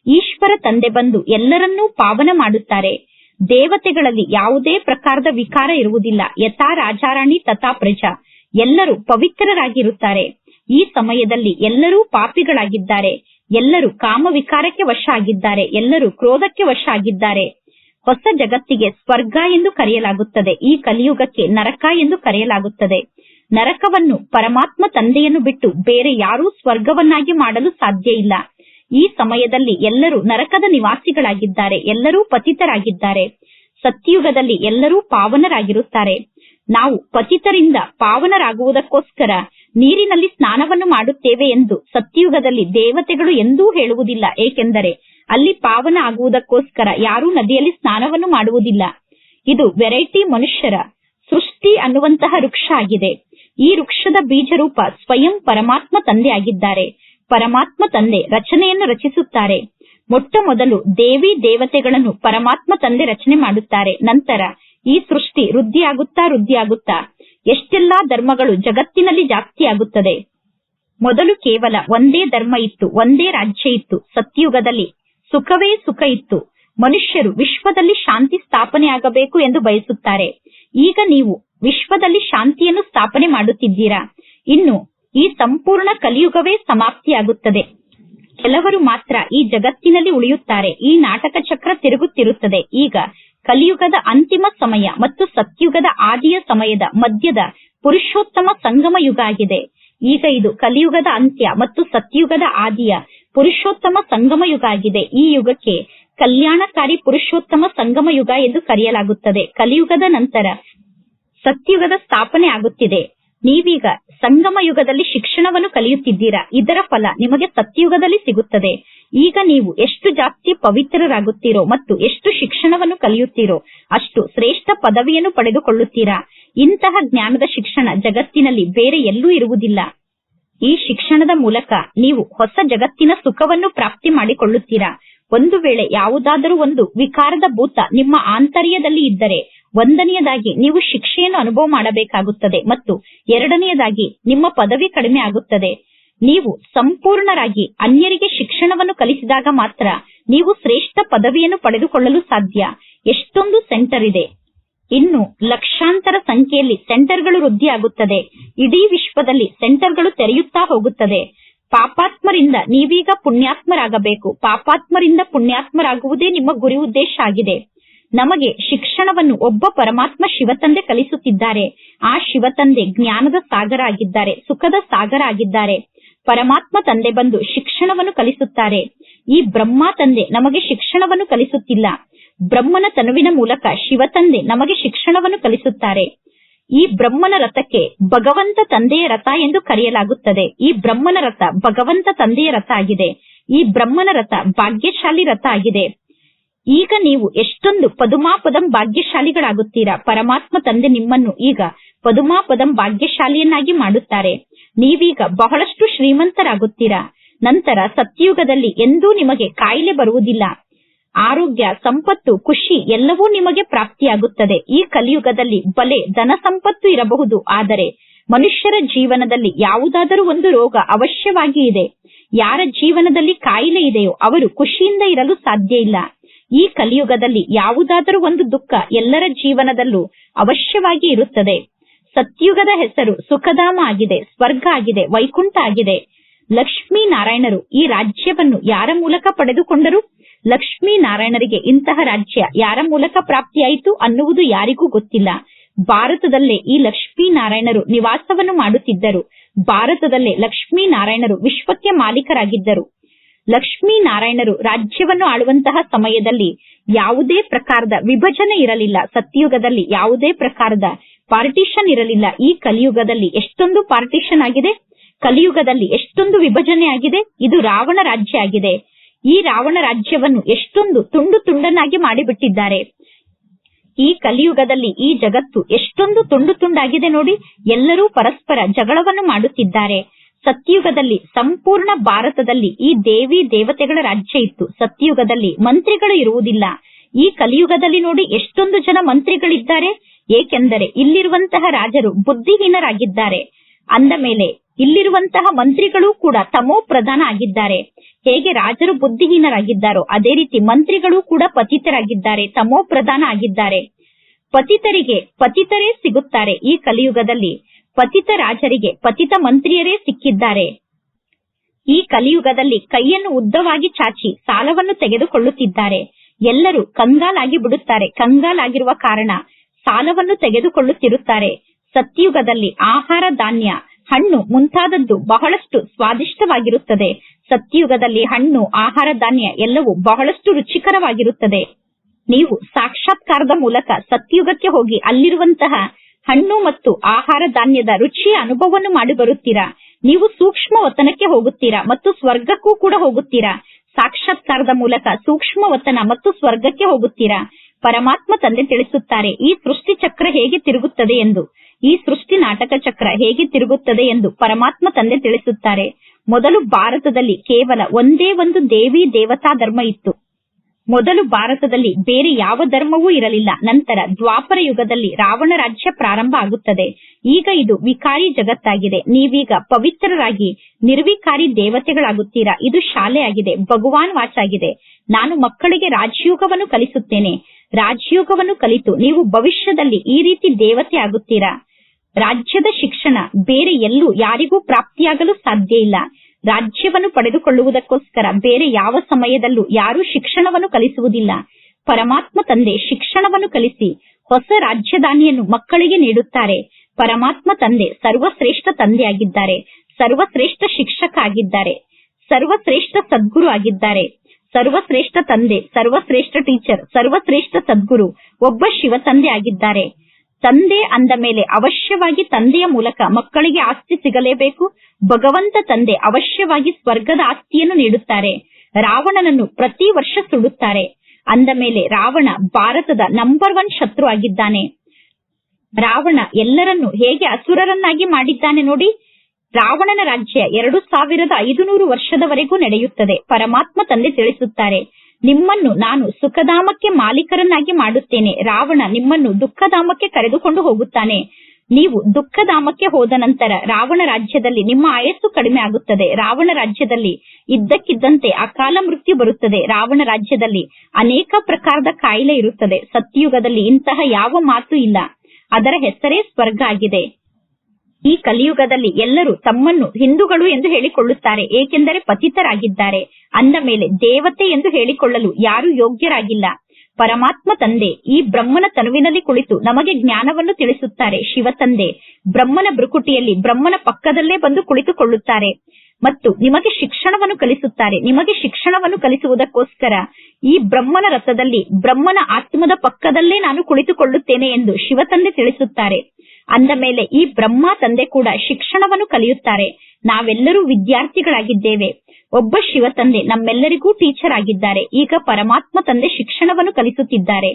ಈಶ್ವರ ತಂದೆ ಬಂದು ಎಲ್ಲರನ್ನೂ ಪಾವನ ಮಾಡುತ್ತಾರೆ. ದೇವತೆಗಳಲ್ಲಿ ಯಾವುದೇ ಪ್ರಕಾರದ ವಿಕಾರ ಇರುವುದಿಲ್ಲ. ಯಥಾ ರಾಜಾರಾಣಿ ತಥಾ ಪ್ರಜಾ. ಎಲ್ಲರೂ ಪವಿತ್ರರಾಗಿರುತ್ತಾರೆ. ಈ ಸಮಯದಲ್ಲಿ ಎಲ್ಲರೂ ಪಾಪಿಗಳಾಗಿದ್ದಾರೆ. ಎಲ್ಲರೂ ಕಾಮವಿಕಾರಕ್ಕೆ ವಶ ಆಗಿದ್ದಾರೆ ಎಲ್ಲರೂ ಕ್ರೋಧಕ್ಕೆ ವಶ ಆಗಿದ್ದಾರೆ ಹೊಸ ಜಗತ್ತಿಗೆ ಸ್ವರ್ಗ ಎಂದು ಕರೆಯಲಾಗುತ್ತದೆ, ಈ ಕಲಿಯುಗಕ್ಕೆ ನರಕ ಎಂದು ಕರೆಯಲಾಗುತ್ತದೆ. ನರಕವನ್ನು ಪರಮಾತ್ಮ ತಂದೆಯನ್ನು ಬಿಟ್ಟು ಬೇರೆ ಯಾರೂ ಸ್ವರ್ಗವನ್ನಾಗಿ ಮಾಡಲು ಸಾಧ್ಯ ಇಲ್ಲ. ಈ ಸಮಯದಲ್ಲಿ ಎಲ್ಲರೂ ನರಕದ ನಿವಾಸಿಗಳಾಗಿದ್ದಾರೆ, ಎಲ್ಲರೂ ಪತಿತರಾಗಿದ್ದಾರೆ. ಸತ್ಯುಗದಲ್ಲಿ ಎಲ್ಲರೂ ಪಾವನರಾಗಿರುತ್ತಾರೆ. ನಾವು ಪತಿತರಿಂದ ಪಾವನರಾಗುವುದಕ್ಕೋಸ್ಕರ ನೀರಿನಲ್ಲಿ ಸ್ನಾನವನ್ನು ಮಾಡುತ್ತೇವೆ ಎಂದು ಸತ್ಯಯುಗದಲ್ಲಿ ದೇವತೆಗಳು ಎಂದೂ ಹೇಳುವುದಿಲ್ಲ. ಏಕೆಂದರೆ ಅಲ್ಲಿ ಪಾವನ ಆಗುವುದಕ್ಕೋಸ್ಕರ ಯಾರೂ ನದಿಯಲ್ಲಿ ಸ್ನಾನವನ್ನು ಮಾಡುವುದಿಲ್ಲ. ಇದು ವೆರೈಟಿ ಮನುಷ್ಯರ ಸೃಷ್ಟಿ ಅನ್ನುವಂತಹ ವೃಕ್ಷ ಆಗಿದೆ ಈ ವೃಕ್ಷದ ಬೀಜರೂಪ ಸ್ವಯಂ ಪರಮಾತ್ಮ ತಂದೆ ಆಗಿದ್ದಾರೆ ಪರಮಾತ್ಮ ತಂದೆ ರಚನೆಯನ್ನು ರಚಿಸುತ್ತಾರೆ. ಮೊಟ್ಟ ಮೊದಲು ದೇವಿ ದೇವತೆಗಳನ್ನು ಪರಮಾತ್ಮ ತಂದೆ ರಚನೆ ಮಾಡುತ್ತಾರೆ. ನಂತರ ಈ ಸೃಷ್ಟಿ ವೃದ್ಧಿಯಾಗುತ್ತಾ ವೃದ್ಧಿಯಾಗುತ್ತಾ ಎಷ್ಟೆಲ್ಲಾ ಧರ್ಮಗಳು ಜಗತ್ತಿನಲ್ಲಿ ಜಾಸ್ತಿಯಾಗುತ್ತದೆ. ಮೊದಲು ಕೇವಲ ಒಂದೇ ಧರ್ಮ ಇತ್ತು, ಒಂದೇ ರಾಜ್ಯ ಇತ್ತು. ಸತ್ಯುಗದಲ್ಲಿ ಸುಖವೇ ಸುಖ ಇತ್ತು. ಮನುಷ್ಯರು ವಿಶ್ವದಲ್ಲಿ ಶಾಂತಿ ಸ್ಥಾಪನೆಯಾಗಬೇಕು ಎಂದು ಬಯಸುತ್ತಾರೆ. ಈಗ ನೀವು ವಿಶ್ವದಲ್ಲಿ ಶಾಂತಿಯನ್ನು ಸ್ಥಾಪನೆ ಮಾಡುತ್ತಿದ್ದೀರಾ? ಇನ್ನು ಈ ಸಂಪೂರ್ಣ ಕಲಿಯುಗವೇ ಸಮಾಪ್ತಿಯಾಗುತ್ತದೆ. ಕೆಲವರು ಮಾತ್ರ ಈ ಜಗತ್ತಿನಲ್ಲಿ ಉಳಿಯುತ್ತಾರೆ. ಈ ನಾಟಕ ಚಕ್ರ ತಿರುಗುತ್ತಿರುತ್ತದೆ. ಈಗ ಕಲಿಯುಗದ ಅಂತಿಮ ಸಮಯ ಮತ್ತು ಸತ್ಯುಗದ ಆದಿಯ ಸಮಯದ ಮಧ್ಯದ ಪುರುಷೋತ್ತಮ ಸಂಗಮ ಯುಗ ಆಗಿದೆ. ಈಗ ಇದು ಕಲಿಯುಗದ ಅಂತ್ಯ ಮತ್ತು ಸತ್ಯುಗದ ಆದಿಯ ಪುರುಷೋತ್ತಮ ಸಂಗಮ ಯುಗ ಆಗಿದೆ. ಈ ಯುಗಕ್ಕೆ ಕಲ್ಯಾಣಕಾರಿ ಪುರುಷೋತ್ತಮ ಸಂಗಮ ಯುಗ ಎಂದು ಕರೆಯಲಾಗುತ್ತದೆ. ಕಲಿಯುಗದ ನಂತರ ಸತ್ಯುಗದ ಸ್ಥಾಪನೆ ಆಗುತ್ತಿದೆ. ನೀವೀಗ ಸಂಗಮ ಯುಗದಲ್ಲಿ ಶಿಕ್ಷಣವನ್ನು ಕಲಿಯುತ್ತಿದ್ದೀರಾ? ಇದರ ಫಲ ನಿಮಗೆ ಸತ್ಯುಗದಲ್ಲಿ ಸಿಗುತ್ತದೆ. ಈಗ ನೀವು ಎಷ್ಟು ಜಾಸ್ತಿ ಪವಿತ್ರರಾಗುತ್ತೀರೋ ಮತ್ತು ಎಷ್ಟು ಶಿಕ್ಷಣವನ್ನು ಕಲಿಯುತ್ತೀರೋ ಅಷ್ಟು ಶ್ರೇಷ್ಠ ಪದವಿಯನ್ನು ಪಡೆದುಕೊಳ್ಳುತ್ತೀರಾ? ಇಂತಹ ಜ್ಞಾನದ ಶಿಕ್ಷಣ ಜಗತ್ತಿನಲ್ಲಿ ಬೇರೆ ಎಲ್ಲೂ ಇರುವುದಿಲ್ಲ. ಈ ಶಿಕ್ಷಣದ ಮೂಲಕ ನೀವು ಹೊಸ ಜಗತ್ತಿನ ಸುಖವನ್ನು ಪ್ರಾಪ್ತಿ ಮಾಡಿಕೊಳ್ಳುತ್ತೀರಾ? ಒಂದು ವೇಳೆ ಯಾವುದಾದರೂ ಒಂದು ವಿಕಾರದ ಭೂತ ನಿಮ್ಮ ಆಂತರ್ಯದಲ್ಲಿ ಇದ್ದರೆ ಒಂದನೆಯದಾಗಿ ನೀವು ಶಿಕ್ಷೆಯನ್ನು ಅನುಭವ ಮಾಡಬೇಕಾಗುತ್ತದೆ ಮತ್ತು ಎರಡನೆಯದಾಗಿ ನಿಮ್ಮ ಪದವಿ ಕಡಿಮೆ ಆಗುತ್ತದೆ. ನೀವು ಸಂಪೂರ್ಣರಾಗಿ ಅನ್ಯರಿಗೆ ಶಿಕ್ಷಣವನ್ನು ಕಲಿಸಿದಾಗ ಮಾತ್ರ ನೀವು ಶ್ರೇಷ್ಠ ಪದವಿಯನ್ನು ಪಡೆದುಕೊಳ್ಳಲು ಸಾಧ್ಯ. ಎಷ್ಟೊಂದು ಸೆಂಟರ್ ಇದೆ. ಇನ್ನು ಲಕ್ಷಾಂತರ ಸಂಖ್ಯೆಯಲ್ಲಿ ಸೆಂಟರ್ಗಳು ವೃದ್ಧಿಯಾಗುತ್ತದೆ. ಇಡೀ ವಿಶ್ವದಲ್ಲಿ ಸೆಂಟರ್ಗಳು ತೆರೆಯುತ್ತಾ ಹೋಗುತ್ತದೆ. ಪಾಪಾತ್ಮರಿಂದ ನೀವೀಗ ಪುಣ್ಯಾತ್ಮರಾಗಬೇಕು. ಪಾಪಾತ್ಮರಿಂದ ಪುಣ್ಯಾತ್ಮರಾಗುವುದೇ ನಿಮ್ಮ ಗುರಿ ಉದ್ದೇಶ ಆಗಿದೆ. ನಮಗೆ ಶಿಕ್ಷಣವನ್ನು ಒಬ್ಬ ಪರಮಾತ್ಮ ಶಿವತಂದೆ ಕಲಿಸುತ್ತಿದ್ದಾರೆ. ಆ ಶಿವತಂದೆ ಜ್ಞಾನದ ಸಾಗರ ಆಗಿದ್ದಾರೆ, ಸುಖದ ಸಾಗರ ಆಗಿದ್ದಾರೆ. ಪರಮಾತ್ಮ ತಂದೆ ಬಂದು ಶಿಕ್ಷಣವನ್ನು ಕಲಿಸುತ್ತಾರೆ. ಈ ಬ್ರಹ್ಮ ತಂದೆ ನಮಗೆ ಶಿಕ್ಷಣವನ್ನು ಕಲಿಸುತ್ತಿಲ್ಲ. ಬ್ರಹ್ಮನ ತನುವಿನ ಮೂಲಕ ಶಿವತಂದೆ ನಮಗೆ ಶಿಕ್ಷಣವನ್ನು ಕಲಿಸುತ್ತಾರೆ. ಈ ಬ್ರಹ್ಮನ ರಥಕ್ಕೆ ಭಗವಂತ ತಂದೆಯ ರಥ ಎಂದು ಕರೆಯಲಾಗುತ್ತದೆ. ಈ ಬ್ರಹ್ಮನ ರಥ ಭಗವಂತ ತಂದೆಯ ರಥ ಆಗಿದೆ. ಈ ಬ್ರಹ್ಮನ ರಥ ಭಾಗ್ಯಶಾಲಿ ರಥ ಆಗಿದೆ. ಈಗ ನೀವು ಎಷ್ಟೊಂದು ಪದುಮಾಪದಂ ಭಾಗ್ಯಶಾಲಿಗಳಾಗುತ್ತೀರಾ? ಪರಮಾತ್ಮ ತಂದೆ ನಿಮ್ಮನ್ನು ಈಗ ಪದುಮಾಪದಂ ಭಾಗ್ಯಶಾಲಿಯನ್ನಾಗಿ ಮಾಡುತ್ತಾರೆ. ನೀವೀಗ ಬಹಳಷ್ಟು ಶ್ರೀಮಂತರಾಗುತ್ತೀರಾ? ನಂತರ ಸತ್ಯಯುಗದಲ್ಲಿ ಎಂದೂ ನಿಮಗೆ ಕಾಯಿಲೆ ಬರುವುದಿಲ್ಲ. ಆರೋಗ್ಯ, ಸಂಪತ್ತು, ಖುಷಿ ಎಲ್ಲವೂ ನಿಮಗೆ ಪ್ರಾಪ್ತಿಯಾಗುತ್ತದೆ. ಈ ಕಲಿಯುಗದಲ್ಲಿ ಬಲೆ, ಧನ ಸಂಪತ್ತು ಇರಬಹುದು. ಆದರೆ ಮನುಷ್ಯರ ಜೀವನದಲ್ಲಿ ಯಾವುದಾದರೂ ಒಂದು ರೋಗ ಅವಶ್ಯವಾಗಿ ಇದೆ. ಯಾರ ಜೀವನದಲ್ಲಿ ಕಾಯಿಲೆ ಇದೆಯೋ ಅವರು ಖುಷಿಯಿಂದ ಇರಲು ಸಾಧ್ಯ ಇಲ್ಲ. ಈ ಕಲಿಯುಗದಲ್ಲಿ ಯಾವುದಾದರೂ ಒಂದು ದುಃಖ ಎಲ್ಲರ ಜೀವನದಲ್ಲೂ ಅವಶ್ಯವಾಗಿ ಇರುತ್ತದೆ. ಸತ್ಯುಗದ ಹೆಸರು ಸುಖಧಾಮ ಆಗಿದೆ, ಸ್ವರ್ಗ ಆಗಿದೆ, ವೈಕುಂಠ ಆಗಿದೆ. ಲಕ್ಷ್ಮೀ ನಾರಾಯಣರು ಈ ರಾಜ್ಯವನ್ನು ಯಾರ ಮೂಲಕ ಪಡೆದುಕೊಂಡರು? ಲಕ್ಷ್ಮೀ ನಾರಾಯಣರಿಗೆ ಇಂತಹ ರಾಜ್ಯ ಯಾರ ಮೂಲಕ ಪ್ರಾಪ್ತಿಯಾಯಿತು ಅನ್ನುವುದು ಯಾರಿಗೂ ಗೊತ್ತಿಲ್ಲ. ಭಾರತದಲ್ಲೇ ಈ ಲಕ್ಷ್ಮೀ ನಾರಾಯಣರು ನಿವಾಸವನ್ನು ಮಾಡುತ್ತಿದ್ದರು. ಭಾರತದಲ್ಲೇ ಲಕ್ಷ್ಮೀ ನಾರಾಯಣರು ವಿಶ್ವಕ್ಕೆ ಮಾಲೀಕರಾಗಿದ್ದರು. ಲಕ್ಷ್ಮೀ ನಾರಾಯಣರು ರಾಜ್ಯವನ್ನು ಆಳುವಂತಹ ಸಮಯದಲ್ಲಿ ಯಾವುದೇ ಪ್ರಕಾರದ ವಿಭಜನೆ ಇರಲಿಲ್ಲ. ಸತ್ಯಯುಗದಲ್ಲಿ ಯಾವುದೇ ಪ್ರಕಾರದ ಪಾರ್ಟಿಷನ್ ಇರಲಿಲ್ಲ. ಈ ಕಲಿಯುಗದಲ್ಲಿ ಎಷ್ಟೊಂದು ಪಾರ್ಟಿಷನ್ ಆಗಿದೆ. ಕಲಿಯುಗದಲ್ಲಿ ಎಷ್ಟೊಂದು ವಿಭಜನೆ ಆಗಿದೆ. ಇದು ರಾವಣ ರಾಜ್ಯ ಆಗಿದೆ. ಈ ರಾವಣ ರಾಜ್ಯವನ್ನು ಎಷ್ಟೊಂದು ತುಂಡು ತುಂಡನ್ನಾಗಿ ಮಾಡಿಬಿಟ್ಟಿದ್ದಾರೆ. ಈ ಕಲಿಯುಗದಲ್ಲಿ ಈ ಜಗತ್ತು ಎಷ್ಟೊಂದು ತುಂಡು ತುಂಡಾಗಿದೆ ನೋಡಿ. ಎಲ್ಲರೂ ಪರಸ್ಪರ ಜಗಳವನ್ನು ಮಾಡುತ್ತಿದ್ದಾರೆ. ಸತ್ಯಯುಗದಲ್ಲಿ ಸಂಪೂರ್ಣ ಭಾರತದಲ್ಲಿ ಈ ದೇವಿ ದೇವತೆಗಳ ರಾಜ್ಯ ಇತ್ತು. ಸತ್ಯಯುಗದಲ್ಲಿ ಮಂತ್ರಿಗಳು ಇರುವುದಿಲ್ಲ. ಈ ಕಲಿಯುಗದಲ್ಲಿ ನೋಡಿ ಎಷ್ಟೊಂದು ಜನ ಮಂತ್ರಿಗಳಿದ್ದಾರೆ. ಏಕೆಂದರೆ ಇಲ್ಲಿರುವಂತಹ ರಾಜರು ಬುದ್ಧಿಹೀನರಾಗಿದ್ದಾರೆ. ಅಂದ ಮೇಲೆ ಇಲ್ಲಿರುವಂತಹ ಮಂತ್ರಿಗಳು ಕೂಡ ತಮೋ ಪ್ರಧಾನ ಆಗಿದ್ದಾರೆ. ಹೇಗೆ ರಾಜರು ಬುದ್ಧಿಹೀನರಾಗಿದ್ದಾರೋ, ಅದೇ ರೀತಿ ಮಂತ್ರಿಗಳು ಕೂಡ ಪತಿತರಾಗಿದ್ದಾರೆ, ತಮೋ ಪ್ರಧಾನ ಆಗಿದ್ದಾರೆ. ಪತಿತರಿಗೆ ಪತಿತರೇ ಸಿಗುತ್ತಾರೆ ಈ ಕಲಿಯುಗದಲ್ಲಿ. ಪತಿತ ರಾಜರಿಗೆ ಪತಿತ ಮಂತ್ರಿಯರೇ ಸಿಕ್ಕಿದ್ದಾರೆ. ಈ ಕಲಿಯುಗದಲ್ಲಿ ಕೈಯನ್ನು ಉದ್ದವಾಗಿ ಚಾಚಿ ಸಾಲವನ್ನು ತೆಗೆದುಕೊಳ್ಳುತ್ತಿದ್ದಾರೆ. ಎಲ್ಲರೂ ಕಂಗಾಲಾಗಿ ಬಿಡುತ್ತಾರೆ. ಕಂಗಾಲಾಗಿರುವ ಕಾರಣ ಸಾಲವನ್ನು ತೆಗೆದುಕೊಳ್ಳುತ್ತಿರುತ್ತಾರೆ. ಸತ್ಯುಗದಲ್ಲಿ ಆಹಾರ ಧಾನ್ಯ, ಹಣ್ಣು ಮುಂತಾದದ್ದು ಬಹಳಷ್ಟು ಸ್ವಾದಿಷ್ಟವಾಗಿರುತ್ತದೆ. ಸತ್ಯುಗದಲ್ಲಿ ಹಣ್ಣು, ಆಹಾರ ಧಾನ್ಯ ಎಲ್ಲವೂ ಬಹಳಷ್ಟು ರುಚಿಕರವಾಗಿರುತ್ತದೆ. ನೀವು ಸಾಕ್ಷಾತ್ಕಾರದ ಮೂಲಕ ಸತ್ಯುಗಕ್ಕೆ ಹೋಗಿ ಅಲ್ಲಿರುವಂತಹ ಹಣ್ಣು ಮತ್ತು ಆಹಾರ ಧಾನ್ಯದ ರುಚಿಯ ಅನುಭವವನ್ನು ಮಾಡಿ ಬರುತ್ತೀರಾ? ನೀವು ಸೂಕ್ಷ್ಮ ವತನಕ್ಕೆ ಹೋಗುತ್ತೀರಾ ಮತ್ತು ಸ್ವರ್ಗಕ್ಕೂ ಕೂಡ ಹೋಗುತ್ತೀರಾ? ಸಾಕ್ಷಾತ್ಕಾರದ ಮೂಲಕ ಸೂಕ್ಷ್ಮ ವತನ ಮತ್ತು ಸ್ವರ್ಗಕ್ಕೆ ಹೋಗುತ್ತೀರಾ? ಪರಮಾತ್ಮ ತಂದೆ ತಿಳಿಸುತ್ತಾರೆ, ಈ ಸೃಷ್ಟಿ ಚಕ್ರ ಹೇಗೆ ತಿರುಗುತ್ತದೆ ಎಂದು. ಈ ಸೃಷ್ಟಿ ನಾಟಕ ಚಕ್ರ ಹೇಗೆ ತಿರುಗುತ್ತದೆ ಎಂದು ಪರಮಾತ್ಮ ತಂದೆ ತಿಳಿಸುತ್ತಾರೆ. ಮೊದಲು ಭಾರತದಲ್ಲಿ ಕೇವಲ ಒಂದೇ ಒಂದು ದೇವಿ ದೇವತಾ ಧರ್ಮ ಇತ್ತು. ಮೊದಲು ಭಾರತದಲ್ಲಿ ಬೇರೆ ಯಾವ ಧರ್ಮವೂ ಇರಲಿಲ್ಲ. ನಂತರ ದ್ವಾಪರ ಯುಗದಲ್ಲಿ ರಾವಣ ರಾಜ್ಯ ಪ್ರಾರಂಭ ಆಗುತ್ತದೆ. ಈಗ ಇದು ವಿಕಾರಿ ಜಗತ್ತಾಗಿದೆ. ನೀವೀಗ ಪವಿತ್ರರಾಗಿ, ನಿರ್ವಿಕಾರಿ ದೇವತೆಗಳಾಗುತ್ತೀರಾ? ಇದು ಶಾಲೆಯಾಗಿದೆ. ಭಗವಾನ್ ವಾಚಾಗಿದೆ. ನಾನು ಮಕ್ಕಳಿಗೆ ರಾಜಯೋಗವನ್ನು ಕಲಿಸುತ್ತೇನೆ. ರಾಜಯೋಗವನ್ನು ಕಲಿತು ನೀವು ಭವಿಷ್ಯದಲ್ಲಿ ಈ ರೀತಿ ದೇವತೆ ಆಗುತ್ತೀರಾ? ರಾಜ್ಯದ ಶಿಕ್ಷಣ ಬೇರೆ ಎಲ್ಲೂ ಯಾರಿಗೂ ಪ್ರಾಪ್ತಿಯಾಗಲು ಸಾಧ್ಯ ಇಲ್ಲ. ರಾಜ್ಯವನ್ನು ಪಡೆದುಕೊಳ್ಳುವುದಕ್ಕೋಸ್ಕರ ಬೇರೆ ಯಾವ ಸಮಯದಲ್ಲೂ ಯಾರೂ ಶಿಕ್ಷಣವನ್ನು ಕಲಿಸುವುದಿಲ್ಲ. ಪರಮಾತ್ಮ ತಂದೆ ಶಿಕ್ಷಣವನ್ನು ಕಲಿಸಿ ಹೊಸ ರಾಜ್ಯದಾನಿಯನ್ನು ಮಕ್ಕಳಿಗೆ ನೀಡುತ್ತಾರೆ. ಪರಮಾತ್ಮ ತಂದೆ ಸರ್ವಶ್ರೇಷ್ಠ ತಂದೆಯಾಗಿದ್ದಾರೆ. ಸರ್ವಶ್ರೇಷ್ಠ ಶಿಕ್ಷಕ ಆಗಿದ್ದಾರೆ. ಸರ್ವಶ್ರೇಷ್ಠ ಸದ್ಗುರು ಆಗಿದ್ದಾರೆ. ಸರ್ವಶ್ರೇಷ್ಠ ತಂದೆ, ಸರ್ವಶ್ರೇಷ್ಠ ಟೀಚರ್, ಸರ್ವಶ್ರೇಷ್ಠ ಸದ್ಗುರು, ಒಬ್ಬ ಶಿವ ತಂದೆ ಆಗಿದ್ದಾರೆ. ತಂದೆ ಅಂದ ಮೇಲೆ ಅವಶ್ಯವಾಗಿ ತಂದೆಯ ಮೂಲಕ ಮಕ್ಕಳಿಗೆ ಆಸ್ತಿ ಸಿಗಲೇಬೇಕು. ಭಗವಂತ ತಂದೆ ಅವಶ್ಯವಾಗಿ ಸ್ವರ್ಗದ ಆಸ್ತಿಯನ್ನು ನೀಡುತ್ತಾರೆ. ರಾವಣನನ್ನು ಪ್ರತಿ ವರ್ಷ ಸುಡುತ್ತಾರೆ. ಅಂದ ಮೇಲೆ ರಾವಣ ಭಾರತದ ನಂಬರ್ ಒನ್ ಶತ್ರು ಆಗಿದ್ದಾನೆ. ರಾವಣ ಎಲ್ಲರನ್ನು ಹೇಗೆ ಅಸುರರನ್ನಾಗಿ ಮಾಡಿದ್ದಾನೆ ನೋಡಿ. ರಾವಣನ ರಾಜ್ಯ ಎರಡು ಸಾವಿರದ ಐದುನೂರು ವರ್ಷದವರೆಗೂ ನಡೆಯುತ್ತದೆ. ಪರಮಾತ್ಮ ತಂದೆ ತಿಳಿಸುತ್ತಾರೆ. ನಿಮ್ಮನ್ನು ನಾನು ಸುಖಧಾಮಕ್ಕೆ ಮಾಲೀಕರನ್ನಾಗಿ ಮಾಡುತ್ತೇನೆ. ರಾವಣ ನಿಮ್ಮನ್ನು ದುಃಖಧಾಮಕ್ಕೆ ಕರೆದುಕೊಂಡು ಹೋಗುತ್ತಾನೆ. ನೀವು ದುಃಖಧಾಮಕ್ಕೆ ಹೋದ ನಂತರ ರಾವಣ ರಾಜ್ಯದಲ್ಲಿ ನಿಮ್ಮ ಆಯಸ್ಸು ಕಡಿಮೆ ಆಗುತ್ತದೆ. ರಾವಣ ರಾಜ್ಯದಲ್ಲಿ ಇದ್ದಕ್ಕಿದ್ದಂತೆ ಅಕಾಲ ಮೃತ್ಯು ಬರುತ್ತದೆ. ರಾವಣ ರಾಜ್ಯದಲ್ಲಿ ಅನೇಕ ಪ್ರಕಾರದ ಕಾಯಿಲೆ ಇರುತ್ತದೆ. ಸತ್ಯಯುಗದಲ್ಲಿ ಇಂತಹ ಯಾವ ಮಾತು ಇಲ್ಲ. ಅದರ ಹೆಸರೇ ಸ್ವರ್ಗ ಆಗಿದೆ. ಈ ಕಲಿಯುಗದಲ್ಲಿ ಎಲ್ಲರೂ ತಮ್ಮನ್ನು ಹಿಂದೂಗಳು ಎಂದು ಹೇಳಿಕೊಳ್ಳುತ್ತಾರೆ. ಏಕೆಂದರೆ ಪತಿತರಾಗಿದ್ದಾರೆ. ಅಂದ ಮೇಲೆ ದೇವತೆ ಎಂದು ಹೇಳಿಕೊಳ್ಳಲು ಯಾರು ಯೋಗ್ಯರಾಗಿಲ್ಲ. ಪರಮಾತ್ಮ ತಂದೆ ಈ ಬ್ರಹ್ಮನ ತನುವಿನಲ್ಲಿ ಕುಳಿತು ನಮಗೆ ಜ್ಞಾನವನ್ನು ತಿಳಿಸುತ್ತಾರೆ ಶಿವ ತಂದೆ. ಬ್ರಹ್ಮನ ಬೃಕುಟಿಯಲ್ಲಿ ಬ್ರಹ್ಮನ ಪಕ್ಕದಲ್ಲೇ ಬಂದು ಕುಳಿತುಕೊಳ್ಳುತ್ತಾರೆ. ಮತ್ತು ನಿಮಗೆ ಶಿಕ್ಷಣವನ್ನು ಕಲಿಸುತ್ತಾರೆ. ನಿಮಗೆ ಶಿಕ್ಷಣವನ್ನು ಕಲಿಸುವುದಕ್ಕೋಸ್ಕರ ಈ ಬ್ರಹ್ಮನ ರಥದಲ್ಲಿ, ಬ್ರಹ್ಮನ ಆತ್ಮದ ಪಕ್ಕದಲ್ಲೇ ನಾನು ಕುಳಿತುಕೊಳ್ಳುತ್ತೇನೆ ಎಂದು ಶಿವ ತಂದೆ ತಿಳಿಸುತ್ತಾರೆ. ಅಂದ ಮೇಲೆ ಈ ಬ್ರಹ್ಮ ತಂದೆ ಕೂಡ ಶಿಕ್ಷಣವನ್ನು ಕಲಿಯುತ್ತಾರೆ. ನಾವೆಲ್ಲರೂ ವಿದ್ಯಾರ್ಥಿಗಳಾಗಿದ್ದೇವೆ. ಒಬ್ಬ ಶಿವ ತಂದೆ ನಮ್ಮೆಲ್ಲರಿಗೂ ಟೀಚರ್ ಆಗಿದ್ದಾರೆ. ಈಗ ಪರಮಾತ್ಮ ತಂದೆ ಶಿಕ್ಷಣವನ್ನು ಕಲಿಸುತ್ತಿದ್ದಾರೆ.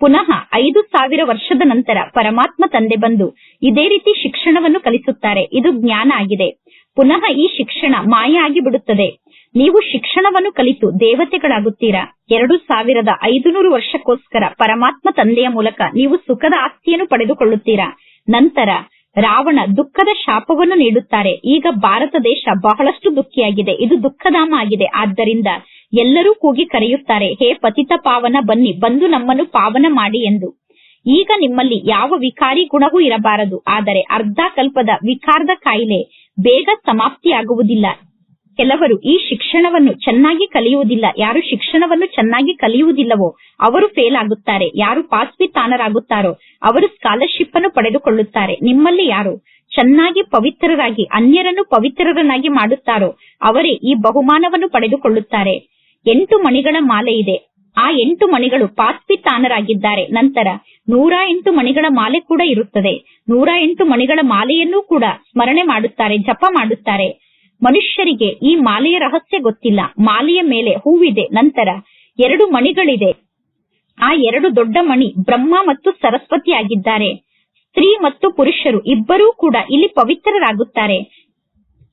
ಪುನಃ ಐದು ಸಾವಿರ ವರ್ಷದ ನಂತರ ಪರಮಾತ್ಮ ತಂದೆ ಬಂದು ಇದೇ ರೀತಿ ಶಿಕ್ಷಣವನ್ನು ಕಲಿಸುತ್ತಾರೆ. ಇದು ಜ್ಞಾನ ಆಗಿದೆ. ಪುನಃ ಈ ಶಿಕ್ಷಣ ಮಾಯ ಆಗಿ ಬಿಡುತ್ತದೆ. ನೀವು ಶಿಕ್ಷಣವನ್ನು ಕಲಿತು ದೇವತೆಗಳಾಗುತ್ತೀರಾ? ಎರಡು ಸಾವಿರದ ಐದುನೂರು ವರ್ಷಕ್ಕೋಸ್ಕರ ಪರಮಾತ್ಮ ತಂದೆಯ ಮೂಲಕ ನೀವು ಸುಖದ ಆಸ್ತಿಯನ್ನು ಪಡೆದುಕೊಳ್ಳುತ್ತೀರಾ? ನಂತರ ರಾವಣ ದುಃಖದ ಶಾಪವನ್ನು ನೀಡುತ್ತಾರೆ. ಈಗ ಭಾರತ ದೇಶ ಬಹಳಷ್ಟು ದುಃಖಿಯಾಗಿದೆ. ಇದು ದುಃಖಧಾಮ ಆಗಿದೆ. ಆದ್ದರಿಂದ ಎಲ್ಲರೂ ಕೂಗಿ ಕರೆಯುತ್ತಾರೆ, ಹೇ ಪತಿತ ಪಾವನ, ಬನ್ನಿ, ಬಂದು ನಮ್ಮನ್ನು ಪಾವನ ಮಾಡಿ ಎಂದು. ಈಗ ನಿಮ್ಮಲ್ಲಿ ಯಾವ ವಿಕಾರಿ ಗುಣವೂ ಇರಬಾರದು. ಆದರೆ ಅರ್ಧ ಕಲ್ಪದ ವಿಕಾರದ ಕಾಯಿಲೆ ಬೇಗ ಸಮಾಪ್ತಿಯಾಗುವುದಿಲ್ಲ. ಕೆಲವರು ಈ ಶಿಕ್ಷಣವನ್ನು ಚೆನ್ನಾಗಿ ಕಲಿಯುವುದಿಲ್ಲ. ಯಾರು ಶಿಕ್ಷಣವನ್ನು ಚೆನ್ನಾಗಿ ಕಲಿಯುವುದಿಲ್ಲವೋ, ಅವರು ಫೇಲ್ ಆಗುತ್ತಾರೆ. ಯಾರು ಪಾಸ್ವಿತಾನರಾಗುತ್ತಾರೋ ಅವರು ಸ್ಕಾಲರ್ಶಿಪ್ ಅನ್ನು ಪಡೆದುಕೊಳ್ಳುತ್ತಾರೆ. ನಿಮ್ಮಲ್ಲಿ ಯಾರು ಚೆನ್ನಾಗಿ ಪವಿತ್ರರಾಗಿ, ಅನ್ಯರನ್ನು ಪವಿತ್ರರನ್ನಾಗಿ ಮಾಡುತ್ತಾರೋ, ಅವರೇ ಈ ಬಹುಮಾನವನ್ನು ಪಡೆದುಕೊಳ್ಳುತ್ತಾರೆ. ಎಂಟು ಮಣಿಗಳ ಮಾಲೆ ಇದೆ. ಆ ಎಂಟು ಮಣಿಗಳು ಪಾಸ್ಪಿತಾನರಾಗಿದ್ದಾರೆ ನಂತರ ನೂರ ಎಂಟು ಮಣಿಗಳ ಮಾಲೆ ಕೂಡ ಇರುತ್ತದೆ. ನೂರ ಎಂಟು ಮಣಿಗಳ ಮಾಲೆಯನ್ನೂ ಕೂಡ ಸ್ಮರಣೆ ಮಾಡುತ್ತಾರೆ, ಜಪ ಮಾಡುತ್ತಾರೆ. ಮನುಷ್ಯರಿಗೆ ಈ ಮಾಲೆಯ ರಹಸ್ಯ ಗೊತ್ತಿಲ್ಲ. ಮಾಲೆಯ ಮೇಲೆ ಹೂವಿದೆ, ನಂತರ ಎರಡು ಮಣಿಗಳಿದೆ. ಆ ಎರಡು ದೊಡ್ಡ ಮಣಿ ಬ್ರಹ್ಮ ಮತ್ತು ಸರಸ್ವತಿ ಆಗಿದ್ದಾರೆ. ಸ್ತ್ರೀ ಮತ್ತು ಪುರುಷರು ಇಬ್ಬರೂ ಕೂಡ ಇಲ್ಲಿ ಪವಿತ್ರರಾಗುತ್ತಾರೆ.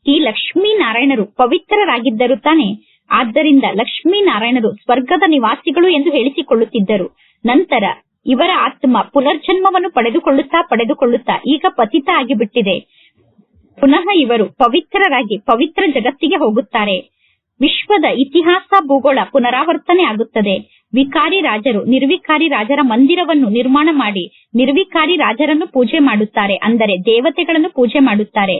ಈ ಲಕ್ಷ್ಮೀ ನಾರಾಯಣರು ಪವಿತ್ರರಾಗಿದ್ದರು ತಾನೆ. ಆದ್ದರಿಂದ ಲಕ್ಷ್ಮೀ ನಾರಾಯಣರು ಸ್ವರ್ಗದ ನಿವಾಸಿಗಳು ಎಂದು ಹೇಳಿಸಿಕೊಳ್ಳುತ್ತಿದ್ದರು. ನಂತರ ಇವರ ಆತ್ಮ ಪುನರ್ಜನ್ಮವನ್ನು ಪಡೆದುಕೊಳ್ಳುತ್ತಾ ಪಡೆದುಕೊಳ್ಳುತ್ತಾ ಈಗ ಪತಿತ ಆಗಿಬಿಟ್ಟಿದೆ. ಪುನಃ ಇವರು ಪವಿತ್ರರಾಗಿ ಪವಿತ್ರ ಜಗತ್ತಿಗೆ ಹೋಗುತ್ತಾರೆ. ವಿಶ್ವದ ಇತಿಹಾಸ ಭೂಗೋಳ ಪುನರಾವರ್ತನೆ ಆಗುತ್ತದೆ. ವಿಕಾರಿ ರಾಜರು ನಿರ್ವಿಕಾರಿ ರಾಜರ ಮಂದಿರವನ್ನು ನಿರ್ಮಾಣ ಮಾಡಿ ನಿರ್ವಿಕಾರಿ ರಾಜರನ್ನು ಪೂಜೆ ಮಾಡುತ್ತಾರೆ. ಅಂದರೆ ದೇವತೆಗಳನ್ನು ಪೂಜೆ ಮಾಡುತ್ತಾರೆ.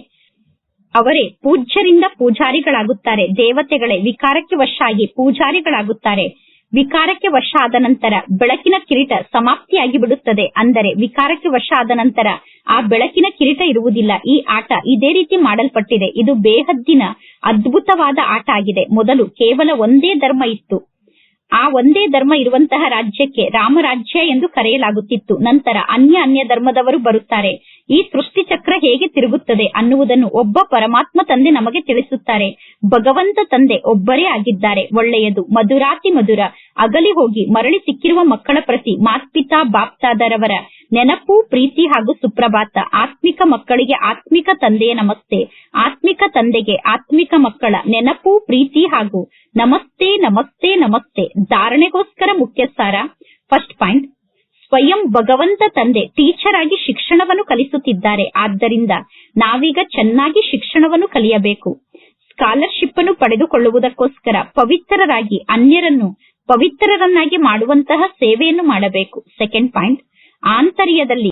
ಅವರೇ ಪೂಜ್ಯರಿಂದ ಪೂಜಾರಿಗಳಾಗುತ್ತಾರೆ. ದೇವತೆಗಳೇ ವಿಕಾರಕ್ಕೆ ವಶಾಗಿ ಪೂಜಾರಿಗಳಾಗುತ್ತಾರೆ. ವಿಕಾರಕ್ಕೆ ವಶ ಆದ ನಂತರ ಬೆಳಕಿನ ಕಿರೀಟ ಸಮಾಪ್ತಿಯಾಗಿ ಬಿಡುತ್ತದೆ ಅಂದರೆ ವಿಕಾರಕ್ಕೆ ವಶ ಆದ ನಂತರ ಆ ಬೆಳಕಿನ ಕಿರೀಟ ಇರುವುದಿಲ್ಲ. ಈ ಆಟ ಇದೇ ರೀತಿ ಮಾಡಲ್ಪಟ್ಟಿದೆ. ಇದು ಬೇಹದ್ದಿನ ಅದ್ಭುತವಾದ ಆಟ ಆಗಿದೆ. ಮೊದಲು ಕೇವಲ ಒಂದೇ ಧರ್ಮ ಇತ್ತು. ಆ ಒಂದೇ ಧರ್ಮ ಇರುವಂತಹ ರಾಜ್ಯಕ್ಕೆ ರಾಮರಾಜ್ಯ ಎಂದು ಕರೆಯಲಾಗುತ್ತಿತ್ತು. ನಂತರ ಅನ್ಯ ಅನ್ಯ ಧರ್ಮದವರು ಬರುತ್ತಾರೆ. ಈ ಸೃಷ್ಟಿ ಚಕ್ರ ಹೇಗೆ ತಿರುಗುತ್ತದೆ ಅನ್ನುವುದನ್ನು ಒಬ್ಬ ಪರಮಾತ್ಮ ತಂದೆ ನಮಗೆ ತಿಳಿಸುತ್ತಾರೆ. ಭಗವಂತ ತಂದೆ ಒಬ್ಬರೇ ಆಗಿದ್ದಾರೆ. ಒಳ್ಳೆಯದು. ಮಧುರಾತಿ ಮಧುರ. ಅಗಲಿ ಹೋಗಿ ಮರಳಿ ಸಿಕ್ಕಿರುವ ಮಕ್ಕಳ ಪ್ರತಿ ಮಾತ್ಪಿತಾ ಬಾಪ್ತಾದರವರ ನೆನಪು, ಪ್ರೀತಿ ಹಾಗೂ ಸುಪ್ರಭಾತ. ಆತ್ಮಿಕ ಮಕ್ಕಳಿಗೆ ಆತ್ಮಿಕ ತಂದೆಯ ನಮಸ್ತೆ. ಆತ್ಮಿಕ ತಂದೆಗೆ ಆತ್ಮಿಕ ಮಕ್ಕಳ ನೆನಪು, ಪ್ರೀತಿ ಹಾಗೂ ನಮಸ್ತೆ ನಮಸ್ತೆ ನಮಸ್ತೆ. ಧಾರಣೆಗೋಸ್ಕರ ಮುಖ್ಯ ಸಾರ ಫಸ್ಟ್ ಪಾಯಿಂಟ್. ಸ್ವಯಂ ಭಗವಂತ ತಂದೆ ಟೀಚರ್ ಆಗಿ ಶಿಕ್ಷಣವನ್ನು ಕಲಿಸುತ್ತಿದ್ದಾರೆ. ಆದ್ದರಿಂದ ನಾವೀಗ ಚೆನ್ನಾಗಿ ಶಿಕ್ಷಣವನ್ನು ಕಲಿಯಬೇಕು. ಸ್ಕಾಲರ್ಶಿಪ್ ಅನ್ನು ಪಡೆದುಕೊಳ್ಳುವುದಕ್ಕೋಸ್ಕರ ಪವಿತ್ರರಾಗಿ, ಅನ್ಯರನ್ನು ಪವಿತ್ರರನ್ನಾಗಿ ಮಾಡುವಂತಹ ಸೇವೆಯನ್ನು ಮಾಡಬೇಕು. Second point. ಆಂತರ್ಯದಲ್ಲಿ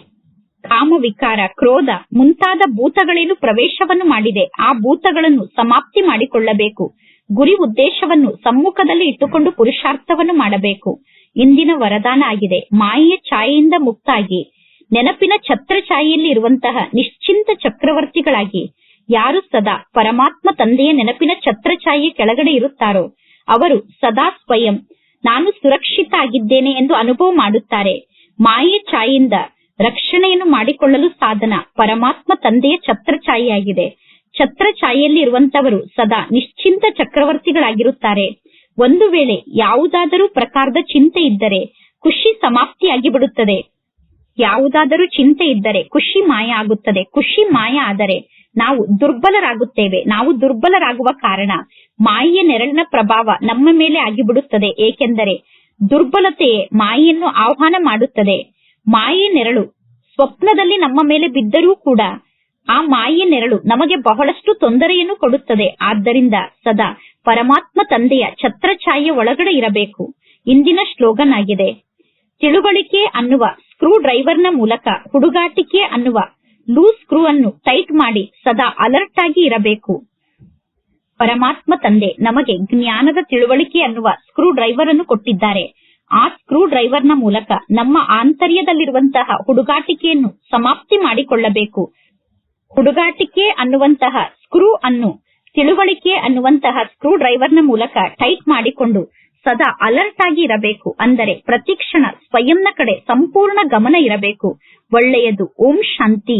ಕಾಮ ವಿಕಾರ, ಕ್ರೋಧ ಮುಂತಾದ ಭೂತಗಳೇನು ಪ್ರವೇಶವನ್ನು ಮಾಡಿದೆ. ಆ ಭೂತಗಳನ್ನು ಸಮಾಪ್ತಿ ಮಾಡಿಕೊಳ್ಳಬೇಕು. ಗುರಿ ಉದ್ದೇಶವನ್ನು ಸಮ್ಮುಖದಲ್ಲಿ ಇಟ್ಟುಕೊಂಡು ಪುರುಷಾರ್ಥವನ್ನು ಮಾಡಬೇಕು. ಇಂದಿನ ವರದಾನ ಆಗಿದೆ. ಮಾಯೆಯ ಛಾಯೆಯಿಂದ ಮುಕ್ತಾಗಿ. ನೆನಪಿನ ಛತ್ರ ಛಾಯೆಯಲ್ಲಿ ಇರುವಂತಹ ನಿಶ್ಚಿಂತ ಚಕ್ರವರ್ತಿಗಳಾಗಿ ಯಾರು ಸದಾ ಪರಮಾತ್ಮ ತಂದೆಯ ನೆನಪಿನ ಛತ್ರ ಛಾಯೆಯ ಕೆಳಗಡೆ ಇರುತ್ತಾರೋ, ಅವರು ಸದಾ ಸ್ವಯಂ. ನಾನು ಸುರಕ್ಷಿತ ಆಗಿದ್ದೇನೆ ಎಂದು ಅನುಭವ ಮಾಡುತ್ತಾರೆ. ಮಾಯೆಯ ಛಾಯಿಂದ ರಕ್ಷಣೆಯನ್ನು ಮಾಡಿಕೊಳ್ಳಲು ಸಾಧನ ಪರಮಾತ್ಮ ತಂದೆಯ ಛತ್ರ ಛಾಯಿಯಾಗಿದೆ ಛತ್ರ ಛಾಯಿಯಲ್ಲಿ ಇರುವಂತವರು ಸದಾ ನಿಶ್ಚಿಂತ ಚಕ್ರವರ್ತಿಗಳಾಗಿರುತ್ತಾರೆ. ಒಂದು ವೇಳೆ ಯಾವುದಾದರೂ ಪ್ರಕಾರದ ಚಿಂತೆ ಇದ್ದರೆ ಖುಷಿ ಸಮಾಪ್ತಿಯಾಗಿ ಬಿಡುತ್ತದೆ ಯಾವುದಾದರೂ ಚಿಂತೆ ಇದ್ದರೆ ಖುಷಿ ಮಾಯ ಆಗುತ್ತದೆ. ಖುಷಿ ಮಾಯ ಆದರೆ ನಾವು ದುರ್ಬಲರಾಗುತ್ತೇವೆ. ನಾವು ದುರ್ಬಲರಾಗುವ ಕಾರಣ ಮಾಯೆಯ ನೆರಳಿನ ಪ್ರಭಾವ ನಮ್ಮ ಮೇಲೆ ಆಗಿಬಿಡುತ್ತದೆ. ಏಕೆಂದರೆ ದುರ್ಬಲತೆಯೇ ಮಾಯೆಯನ್ನು ಆಹ್ವಾನ ಮಾಡುತ್ತದೆ. ಮಾಯೆ ನೆರಳು. ಸ್ವಪ್ನದಲ್ಲಿ ನಮ್ಮ ಮೇಲೆ ಬಿದ್ದರೂ ಕೂಡ ಆ ಮಾಯೆ ನೆರಳು ನಮಗೆ ಬಹಳಷ್ಟು ತೊಂದರೆಯನ್ನು ಕೊಡುತ್ತದೆ. ಆದ್ದರಿಂದ ಸದಾ ಪರಮಾತ್ಮ ತಂದೆಯ ಛತ್ರಛಾಯೆಯ ಒಳಗಡೆ ಇರಬೇಕು. ಇಂದಿನ ಸ್ಲೋಗನ್ ಆಗಿದೆ ತಿಳುವಳಿಕೆ ಅನ್ನುವ ಸ್ಕ್ರೂ ಡ್ರೈವರ್ನ ಮೂಲಕ ಹುಡುಗಾಟಿಕೆ ಅನ್ನುವ ಲೂಸ್ ಸ್ಕ್ರೂ ಅನ್ನು ಟೈಟ್ ಮಾಡಿ ಸದಾ ಅಲರ್ಟ್ ಆಗಿ ಇರಬೇಕು. ಪರಮಾತ್ಮ ತಂದೆ ನಮಗೆ ಜ್ಞಾನದ ತಿಳುವಳಿಕೆ ಅನ್ನುವ ಸ್ಕ್ರೂ ಡ್ರೈವರ್ ಅನ್ನು ಕೊಟ್ಟಿದ್ದಾರೆ. ಆ ಸ್ಕ್ರೂ ಡ್ರೈವರ್ನ ಮೂಲಕ ನಮ್ಮ ಆಂತರ್ಯದಲ್ಲಿರುವಂತಹ ಹುಡುಗಾಟಿಕೆಯನ್ನು ಸಮಾಪ್ತಿ ಮಾಡಿಕೊಳ್ಳಬೇಕು. ಹುಡುಗಾಟಿಕೆ ಅನ್ನುವಂತಹ ಸ್ಕ್ರೂ ಅನ್ನು ತಿಳುವಳಿಕೆ ಅನ್ನುವಂತಹ ಸ್ಕ್ರೂ ಡ್ರೈವರ್ನ ಮೂಲಕ ಟೈಟ್ ಮಾಡಿಕೊಂಡು ಸದಾ ಅಲರ್ಟ್ ಆಗಿ ಇರಬೇಕು. ಅಂದರೆ ಪ್ರತಿಕ್ಷಣ ಸ್ವಯಂನ ಕಡೆ ಸಂಪೂರ್ಣ ಗಮನ ಇರಬೇಕು. ಒಳ್ಳೆಯದು. ಓಂ ಶಾಂತಿ.